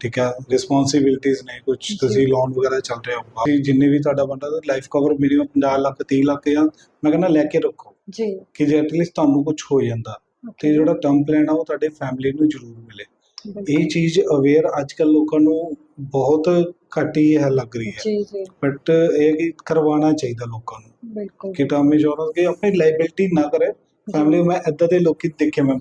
Speaker 2: ਠੀਕ ਹੈ ਰਿਸਪੌਂਸਿਬਿਲਟੀਜ਼ ਨੇ ਕੁਝ। ਤੁਸੀਂ ਲੋਨ ਵਗੈਰਾ ਚੱਲ ਰਿਹਾ ਹੋਊਗਾ ਤੁਸੀਂ ਜਿੰਨੇ ਵੀ ਤੁਹਾਡਾ ਬੰਦਾ life cover minimum 50 lakh 30 lakh ਜਾਂ ਮੈਂ ਕਹਿੰਦਾ ਲੈ ਕੇ ਰੱਖੋ।
Speaker 1: ਜੀ।
Speaker 2: ਕਿ ਜੇ ਐਟਲੀਸਟ ਤੁਹਾਨੂੰ ਕੁਝ ਹੋ ਜਾਂਦਾ ਤੇ ਜਿਹੜਾ ਟਰਮ ਪਲਾਨ ਆ ਉਹ ਤੁਹਾਡੇ ਫੈਮਿਲੀ ਨੂੰ ਜ਼ਰੂਰ ਮਿਲੇ। ਇਹ ਚੀਜ਼ ਅਵੇਅਰ ਅੱਜ ਕੱਲ ਲੋਕਾਂ ਨੂੰ ਬਹੁਤ ਘੱਟ ਹੀ ਹੈ ਲੱਗ ਰਹੀ ਹੈ।
Speaker 1: ਜੀ ਜੀ।
Speaker 2: ਬਟ ਇਹ ਕਿ ਕਰਵਾਉਣਾ ਚਾਹੀਦਾ ਲੋਕਾਂ ਨੂੰ
Speaker 1: ਬਿਲਕੁਲ।
Speaker 2: ਕਿ ਟਰਮ ਇੰਸ਼ੋਰੈਂਸ ਕਿ ਆਪਣੀ ਲਾਇਬਿਲਿਟੀ ਨਾ ਕਰੇ। ਫੈਮਿਲੀ ਮੈਂ ਇਦਾਂ ਦੇ ਲੋਕੀ ਦੇਖੇ ਮੈਂ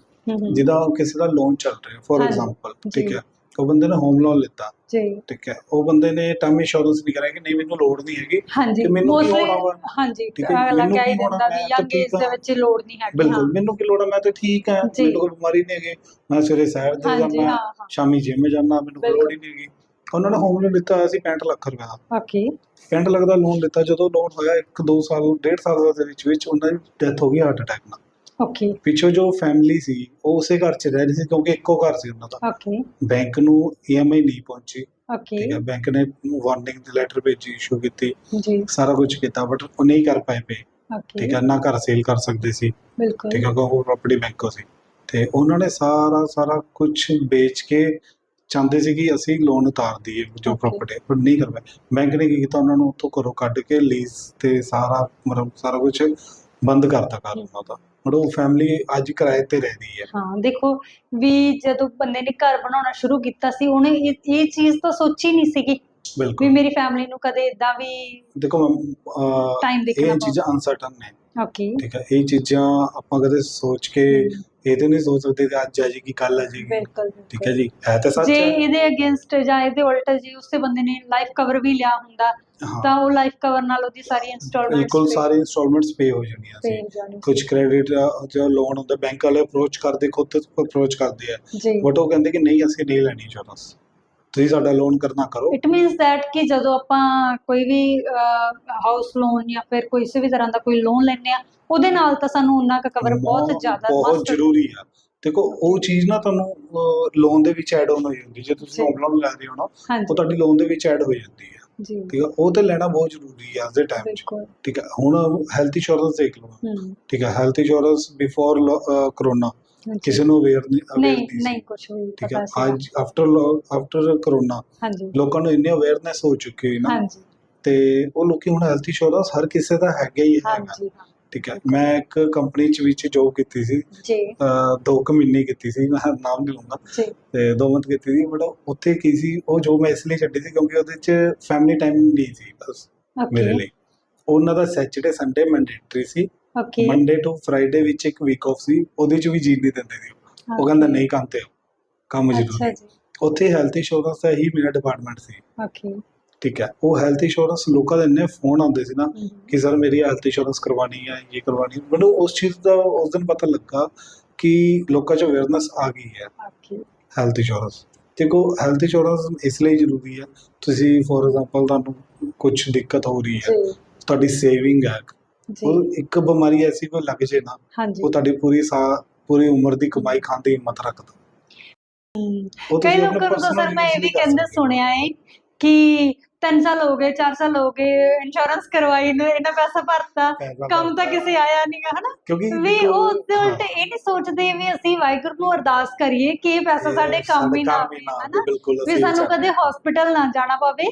Speaker 2: ਜਿਹਦਾ ਕਿਸੇ ਦਾ ਲੋਨ ਚੱਲ ਰਿਹਾ ਫੋਰ ਐਗਜ਼ਾਮਪਲ ਠੀਕ। ਹੈ। ਉਹ ਬੰਦੇ ਨੇ ਹੋਮ ਲੋਨ ਲਿੱਤਾ।
Speaker 1: ਜੀ।
Speaker 2: ਠੀਕ ਹੈ। ਉਹ ਬੰਦੇ ਨੇ ਟਰਮ ਇੰਸ਼ੋਰੈਂਸ ਨਹੀਂ ਕਰਾਇਆ ਕਿ ਨਹੀਂ ਮੈਨੂੰ ਲੋੜ ਨਹੀਂ ਹੈਗੀ।
Speaker 1: ਹਾਂਜੀ।
Speaker 2: ਕਿ ਮੈਨੂੰ ਕੀ ਹੋਣਾ ਵਾ?
Speaker 1: ਹਾਂਜੀ ਅਗਲਾ ਕਹਿ ਦਿੰਦਾ ਵੀ ਏਜ
Speaker 2: ਠੀਕ
Speaker 1: ਦੇ। ਵਿੱਚ ਲੋੜ ਨਹੀਂ ਹੈਗੀ
Speaker 2: ਬਿਲਕੁਲ ਮੈਨੂੰ ਕੀ ਲੋੜ ਹੈ ਮੈਂ ਤਾਂ ਠੀਕ ਹਾਂ।
Speaker 1: ਜੀ।
Speaker 2: ਮੈਨੂੰ ਕੋਈ ਬਿਮਾਰੀ ਨਹੀਂ ਹੈਗੀ। ਮੈਂ ਸਵੇਰੇ ਸੈਰ ਤੇ ਜਾਂਦਾ ਸ਼ਾਮੀ ਜਿਮ ਜਾਂਦਾ ਮੈਨੂੰ ਕੋਈ। ਲੋੜ ਹੀ ਨਹੀਂ ਹੈਗੀ। ਉਹਨਾਂ ਨੇ ਹੋਮ ਲੋਨ ਲਿੱਤਾ ਹੋਇਆ ਸੀ 65 ਲੱਖ ਰੁਪਏ ਦਾ
Speaker 1: ਓਕੇ
Speaker 2: 65 ਲੱਖ ਦਾ ਲੋਨ ਲਿੱਤਾ ਜਦੋਂ ਲੋਨ ਹੋਇਆ 1 2 ਸਾਲ 1.5 ਸਾਲ ਦੇ ਵਿੱਚ ਵਿੱਚ ਉਹਨਾਂ ਦੀ ਡੈਥ ਹੋ ਗਈ ਹਾਰਟ ਅਟੈਕ ਨਾਲ।
Speaker 1: ਓਕੇ।
Speaker 2: ਪਿੱਛੋਂ ਜੋ ਫੈਮਿਲੀ ਸੀ ਉਹ ਉਸੇ ਘਰ 'ਚ ਰਹਿ ਰਹੀ ਸੀ ਕਿਉਂਕਿ ਇੱਕੋ ਘਰ ਸੀ ਉਹਨਾਂ ਦਾ।
Speaker 1: ਓਕੇ।
Speaker 2: ਬੈਂਕ ਨੂੰ ਈਐਮਆਈ ਨਹੀਂ ਪਹੁੰਚੀ।
Speaker 1: ਓਕੇ।
Speaker 2: ਠੀਕ ਹੈ ਬੈਂਕ ਨੇ ਵਾਰਨਿੰਗ ਦੀ ਲੈਟਰ ਭੇਜੀ ਇਸ਼ੂ ਕੀਤੀ।
Speaker 1: ਜੀ।
Speaker 2: ਸਾਰਾ ਕੁਝ ਕੀਤਾ ਬਟ ਉਹ ਨਹੀਂ ਕਰ ਪਾਏ ਪਏ।
Speaker 1: ਓਕੇ।
Speaker 2: ਠੀਕ ਹੈ ਨਾ ਘਰ ਸੇਲ ਕਰ ਸਕਦੇ ਸੀ।
Speaker 1: ਬਿਲਕੁਲ।
Speaker 2: ਠੀਕ ਹੈ ਕਿਉਂਕਿ ਉਹ ਪ੍ਰਾਪਰਟੀ ਬੈਂਕੋ ਸੀ। ਤੇ ਉਹਨਾਂ ਨੇ ਸਾਰਾ ਸਾਰਾ ਕੁਝ ਵੇਚ ਕੇ ਚਾਹੁੰਦੇ ਸੀ ਕਿ ਅਸੀਂ ਲੋਨ ਉਤਾਰ ਦਈਏ ਜੋ. ਪ੍ਰਾਪਰਟੀ ਪਰ ਨਹੀਂ ਕਰ ਪਾਏ ਬੈਂਕ ਨੇ ਕੀ ਕੀਤਾ ਉਹਨਾਂ ਨੂੰ ਉੱਥੋਂ ਘਰੋਂ ਕੱਢ ਕੇ ਲੀਜ਼ ਤੇ ਸਾਰਾ ਮਤਲਬ ਸਾਰਾ ਕੁਝ ਬੰਦ ਕਰਤਾ ਘਰ ਉਹਨਾਂ ਦਾ। ਪਰ ਉਹ ਫੈਮਿਲੀ ਅੱਜ ਕਿਰਾਏ ਤੇ ਰਹਿਦੀ ਹੈ।
Speaker 1: ਹਾਂ ਦੇਖੋ ਵੀ ਜਦੋਂ ਬੰਦੇ ਨੇ ਘਰ ਬਣਾਉਣਾ ਸ਼ੁਰੂ ਕੀਤਾ ਸੀ ਉਹਨੇ ਇਹ ਇਹ ਚੀਜ਼ ਤਾਂ ਸੋਚੀ ਨਹੀਂ ਸੀਗੀ ਵੀ
Speaker 2: ਬਿਲਕੁਲ।
Speaker 1: ਮੇਰੀ ਫੈਮਿਲੀ ਨੂੰ ਕਦੇ ਇਦਾਂ ਵੀ
Speaker 2: ਦੇਖੋ ਮੈਮ
Speaker 1: ਟਾਈਮ ਦੇਖਣਾ
Speaker 2: ਇਹ ਚੀਜ਼ਾਂ ਅਨਸਰਟਨ ਨੇ।
Speaker 1: ਓਕੇ
Speaker 2: ਠੀਕ ਹੈ ਇਹ ਚੀਜ਼ਾਂ ਆਪਾਂ ਕਦੇ ਸੋਚ ਕੇ ਇਹ ਤੇ ਨਹੀਂ ਸੋਚ ਸਕਦੇ ਕਿ ਅੱਜ ਆ ਜਾਏਗੀ ਕੱਲ ਆ ਜਾਏਗੀ।
Speaker 1: ਬਿਲਕੁਲ
Speaker 2: ਠੀਕ ਹੈ ਜੀ? ਹੈ ਤਾਂ ਸੱਚ
Speaker 1: ਜੇ
Speaker 2: ਹੈ।
Speaker 1: ਇਹਦੇ ਅਗੇਂਸਟ ਜਾਂ ਇਹਦੇ ਉਲਟ ਜੇ ਉਸੇ ਬੰਦੇ ਨੇ ਲਾਈਫ ਕਵਰ ਵੀ ਲਿਆ ਹੁੰਦਾ
Speaker 2: ਹਾਂ।
Speaker 1: ਤਾਂ ਉਹ ਲਾਈਫ ਕਵਰ ਨਾਲ ਉਹਦੀ ਸਾਰੀ ਇਨਸਟਾਲਮੈਂਟਸ
Speaker 2: ਬਿਲਕੁਲ ਸਾਰੀ ਇਨਸਟਾਲਮੈਂਟਸ ਪੇ ਹੋ ਜਾਣੀਆਂ ਸੀ। ਕੁਝ ਕ੍ਰੈਡਿਟ ਜੋ ਲੋਨ ਹੁੰਦਾ ਬੈਂਕ ਵਾਲੇ ਅਪਰੋਚ ਕਰਦੇ ਖੁਦ ਅਪਰੋਚ ਕਰਦੇ ਆ।
Speaker 1: ਜੀ।
Speaker 2: ਬਟ ਉਹ ਕਹਿੰਦੇ ਕਿ ਨਹੀਂ ਅਸੀਂ ਨਹੀਂ ਲੈਣੀ ਇੰਸ਼ੋਰੈਂਸ ਤੁਸੀਂ ਸਾਡਾ ਲੋਨ ਕਰਨਾ ਕਰੋ।
Speaker 1: ਇਟ ਮੀਨਸ ਥੈਟ ਕਿ ਜਦੋਂ ਆਪਾਂ ਕੋਈ ਵੀ ਹਾਊਸ ਲੋਨ ਜਾਂ ਫਿਰ ਕਿਸੇ ਵੀ ਤਰ੍ਹਾਂ ਦਾ ਕੋਈ ਲੋਨ ਲੈਂਦੇ ਆ ਉਹਦੇ ਨਾਲ ਤਾਂ ਸਾਨੂੰ ਉਹਨਾਂ ਦਾ ਕਵਰ ਬਹੁਤ ਜ਼ਿਆਦਾ
Speaker 2: ਬਹੁਤ ਜ਼ਰੂਰੀ ਆ। ਦੇਖੋ ਉਹ ਚੀਜ਼ ਨਾ ਤੁਹਾਨੂੰ ਲੋਨ ਦੇ ਵਿੱਚ ਐਡ ਹੋਣ ਹੋਈ ਹੁੰਦੀ ਜੇ ਤੁਸੀਂ। ਹੋਮ ਲੋਨ ਲੈ ਰਹੇ ਹੋ ਨਾ ਉਹ ਤੁਹਾਡੀ ਲੋਨ ਦੇ ਵਿੱਚ ਐਡ ਹੋ ਜਾਂਦੀ ਹੈ ਠੀਕ ਹੈ ਉਹ ਤੇ ਲੈਣਾ ਬਹੁਤ ਜ਼ਰੂਰੀ ਹੈ ਅੱਜ ਦੇ ਟਾਈਮ 'ਚ। ਠੀਕ ਹੈ ਹੁਣ ਹੈਲਥ ਇੰਸ਼ੋਰੈਂਸ ਦੇਖ ਲਓ। ਠੀਕ ਹੈ ਹੈਲਥ ਇੰਸ਼ੋਰੈਂਸ ਬਿਫੋਰ ਕਰੋਨਾ। ਕਿਸੇ ਨੂੰ ਅਵੇਅਰ ਨਹੀਂ aware
Speaker 1: ਨਹੀਂ
Speaker 2: ਨਹੀਂ
Speaker 1: ਨਹੀਂ
Speaker 2: ਸੀ
Speaker 1: ਕੁਝ ਵੀ
Speaker 2: ਠੀਕ
Speaker 1: ਪਤਾ
Speaker 2: ਹੈ
Speaker 1: ਸੀ
Speaker 2: ਅੱਜ ਆਫਟਰ ਆਫਟਰ ਕਰੋਨਾ
Speaker 1: ਹਾਂਜੀ।
Speaker 2: ਲੋਕਾਂ ਨੂੰ ਇੰਨੀ ਅਵੇਅਰਨੈਸ ਹੋ ਚੁੱਕੀ ਹੈ ਨਾ।
Speaker 1: ਹਾਂਜੀ।
Speaker 2: ਤੇ ਉਹ ਲੋਕੀ ਹੁਣ ਹੈਲਥ ਇੰਸ਼ੋਰੈਂਸ ਹਰ ਕਿਸੇ ਦਾ ਹੈਗਾ ਹੀ ਹੈਗਾ।
Speaker 1: ਹਾਂਜੀ ਹਾਂ।
Speaker 2: ਠੀਕ ਹੈ। ਮੈਂ ਇੱਕ ਕੰਪਨੀ ਚ ਵਿੱਚ ਜੋਬ ਕੀਤੀ ਸੀ।
Speaker 1: ਜੀ।
Speaker 2: ਅਹ ਦੋ ਕੁ ਮਹੀਨੇ ਕੀਤੀ ਸੀ। ਮੈਂ ਨਾਮ ਨਹੀਂ
Speaker 1: ਜੀ।
Speaker 2: ਤੇ ਦੋ ਮੰਥ ਕੀਤੀ ਸੀ। ਬਟ ਉੱਥੇ ਕੀ ਸੀ ਉਹ ਜੋ ਮੈਂ ਇਸ ਲਈ ਛੱਡੀ ਸੀ ਕਿਉਂਕਿ ਉਹਦੇ ਚ ਫੈਮਿਲੀ ਟਾਈਮ ਨਹੀਂ ਸੀ ਬਸ ਮੇਰੇ ਲਈ। ਉਹਨਾਂ ਦਾ ਸੈਚਰਡੇ ਸੰਡੇ ਮੈਂਡੇਟਰੀ ਸੀ।
Speaker 1: ਓਕੇ
Speaker 2: ਮੰਡੇ ਟੂ ਫਰਾਈਡੇ ਵਿੱਚ ਇੱਕ ਵੀਕ ਆਫ ਸੀ ਉਹਦੇ ਚ ਵੀ ਜੀਣ ਨਹੀਂ ਦਿੰਦੇ ਸੀ। ਉਹ ਕਹਿੰਦਾ ਨਹੀਂ ਕੰਮ ਤੇ ਆਓ, ਕੰਮ
Speaker 1: ਅੱਛਾ
Speaker 2: ਜ਼ਰੂਰੀ
Speaker 1: ਜੀ।
Speaker 2: ਉੱਥੇ ਹੈਲਥ ਇੰਸ਼ੋਰੈਂਸ ਦਾ ਹੀ ਮੇਰਾ ਡਿਪਾਰਟਮੈਂਟ ਸੀ।
Speaker 1: ਓਕੇ
Speaker 2: ਠੀਕ ਹੈ। ਉਹ ਹੈਲਥ ਇੰਸ਼ੋਰੈਂਸ ਲੋਕਾਂ ਦੇ ਇੰਨੇ ਫੋਨ ਆਉਂਦੇ ਸੀ ਨਾ ਕਿ ਸਰ ਮੇਰੀ ਹੈਲਥ ਇੰਸ਼ੋਰੈਂਸ ਕਰਵਾਣੀ ਹੈ ਇਹ ਕਰਵਾਣੀ ਹੈ ਮੈਨੂੰ ਉਸ ਚੀਜ਼ ਦਾ ਉਸ ਦਿਨ ਪਤਾ ਲੱਗਾ ਕਿ ਲੋਕਾਂ 'ਚ ਅਵੇਅਰਨੈਸ ਆ ਗਈ ਹੈ।
Speaker 1: ਓਕੇ
Speaker 2: ਹੈਲਥ ਇੰਸ਼ੋਰੈਂਸ ਦੇਖੋ ਹੈਲਥ ਇੰਸ਼ੋਰੈਂਸ ਇਸ ਲਈ ਜ਼ਰੂਰੀ ਹੈ। ਤੁਸੀਂ ਫੋਰ ਐਗਜ਼ਾਮਪਲ ਤੁਹਾਨੂੰ ਕੁਝ ਦਿੱਕਤ ਹੋ ਰਹੀ ਹੈ।
Speaker 1: ਜੀ।
Speaker 2: ਤੁਹਾਡੀ ਸੇਵਿੰਗ ਹੈ। ਉਹ ਇੱਕ ਬਿਮਾਰੀ ਐਸੀ ਕੋਈ ਲੱਗ ਜੇ ਨਾ ਉਹ ਤੁਹਾਡੀ ਪੂਰੀ ਸਾ ਪੂਰੀ ਉਮਰ ਦੀ ਕਮਾਈ ਖਾਣ ਦੀ। ਹਿੰਮਤ ਰੱਖਦਾ
Speaker 1: ਕਈ ਲੋਕਾਂ ਨੂੰ ਤਾਂ ਸਰ ਮੈਂ ਇਹ ਵੀ ਕਹਿੰਦੇ। ਸੁਣਿਆ ਹੈ ਕਿ 3 ਸਾਲ ਹੋ ਗਏ 4 ਸਾਲ ਹੋ ਗਏ ਇੰਸ਼ੋਰੈਂਸ ਕਰਵਾਈ ਨੂੰ ਇਹਨਾਂ ਪੈਸਾ ਭਰਤਾ ਕੰਮ ਤਾਂ ਕਿਸੇ ਆਇਆ ਨਹੀਂਗਾ ਹਨਾ?
Speaker 2: ਕਿਉਂਕਿ
Speaker 1: ਵੀ ਉਹ ਉਲਟ ਇਹ ਨਹੀਂ ਸੋਚਦੇ ਵੀ ਅਸੀਂ ਵਾਹਿਗੁਰੂ ਨੂੰ ਅਰਦਾਸ ਕਰੀਏ ਕਿ ਇਹ ਪੈਸਾ ਸਾਡੇ ਕੰਮ ਹੀ ਨਾ ਆਵੇ ਹਨਾ? ਵੀ ਸਾਨੂੰ ਕਦੇ ਹਸਪੀਟਲ ਨਾ ਜਾਣਾ ਪਵੇ।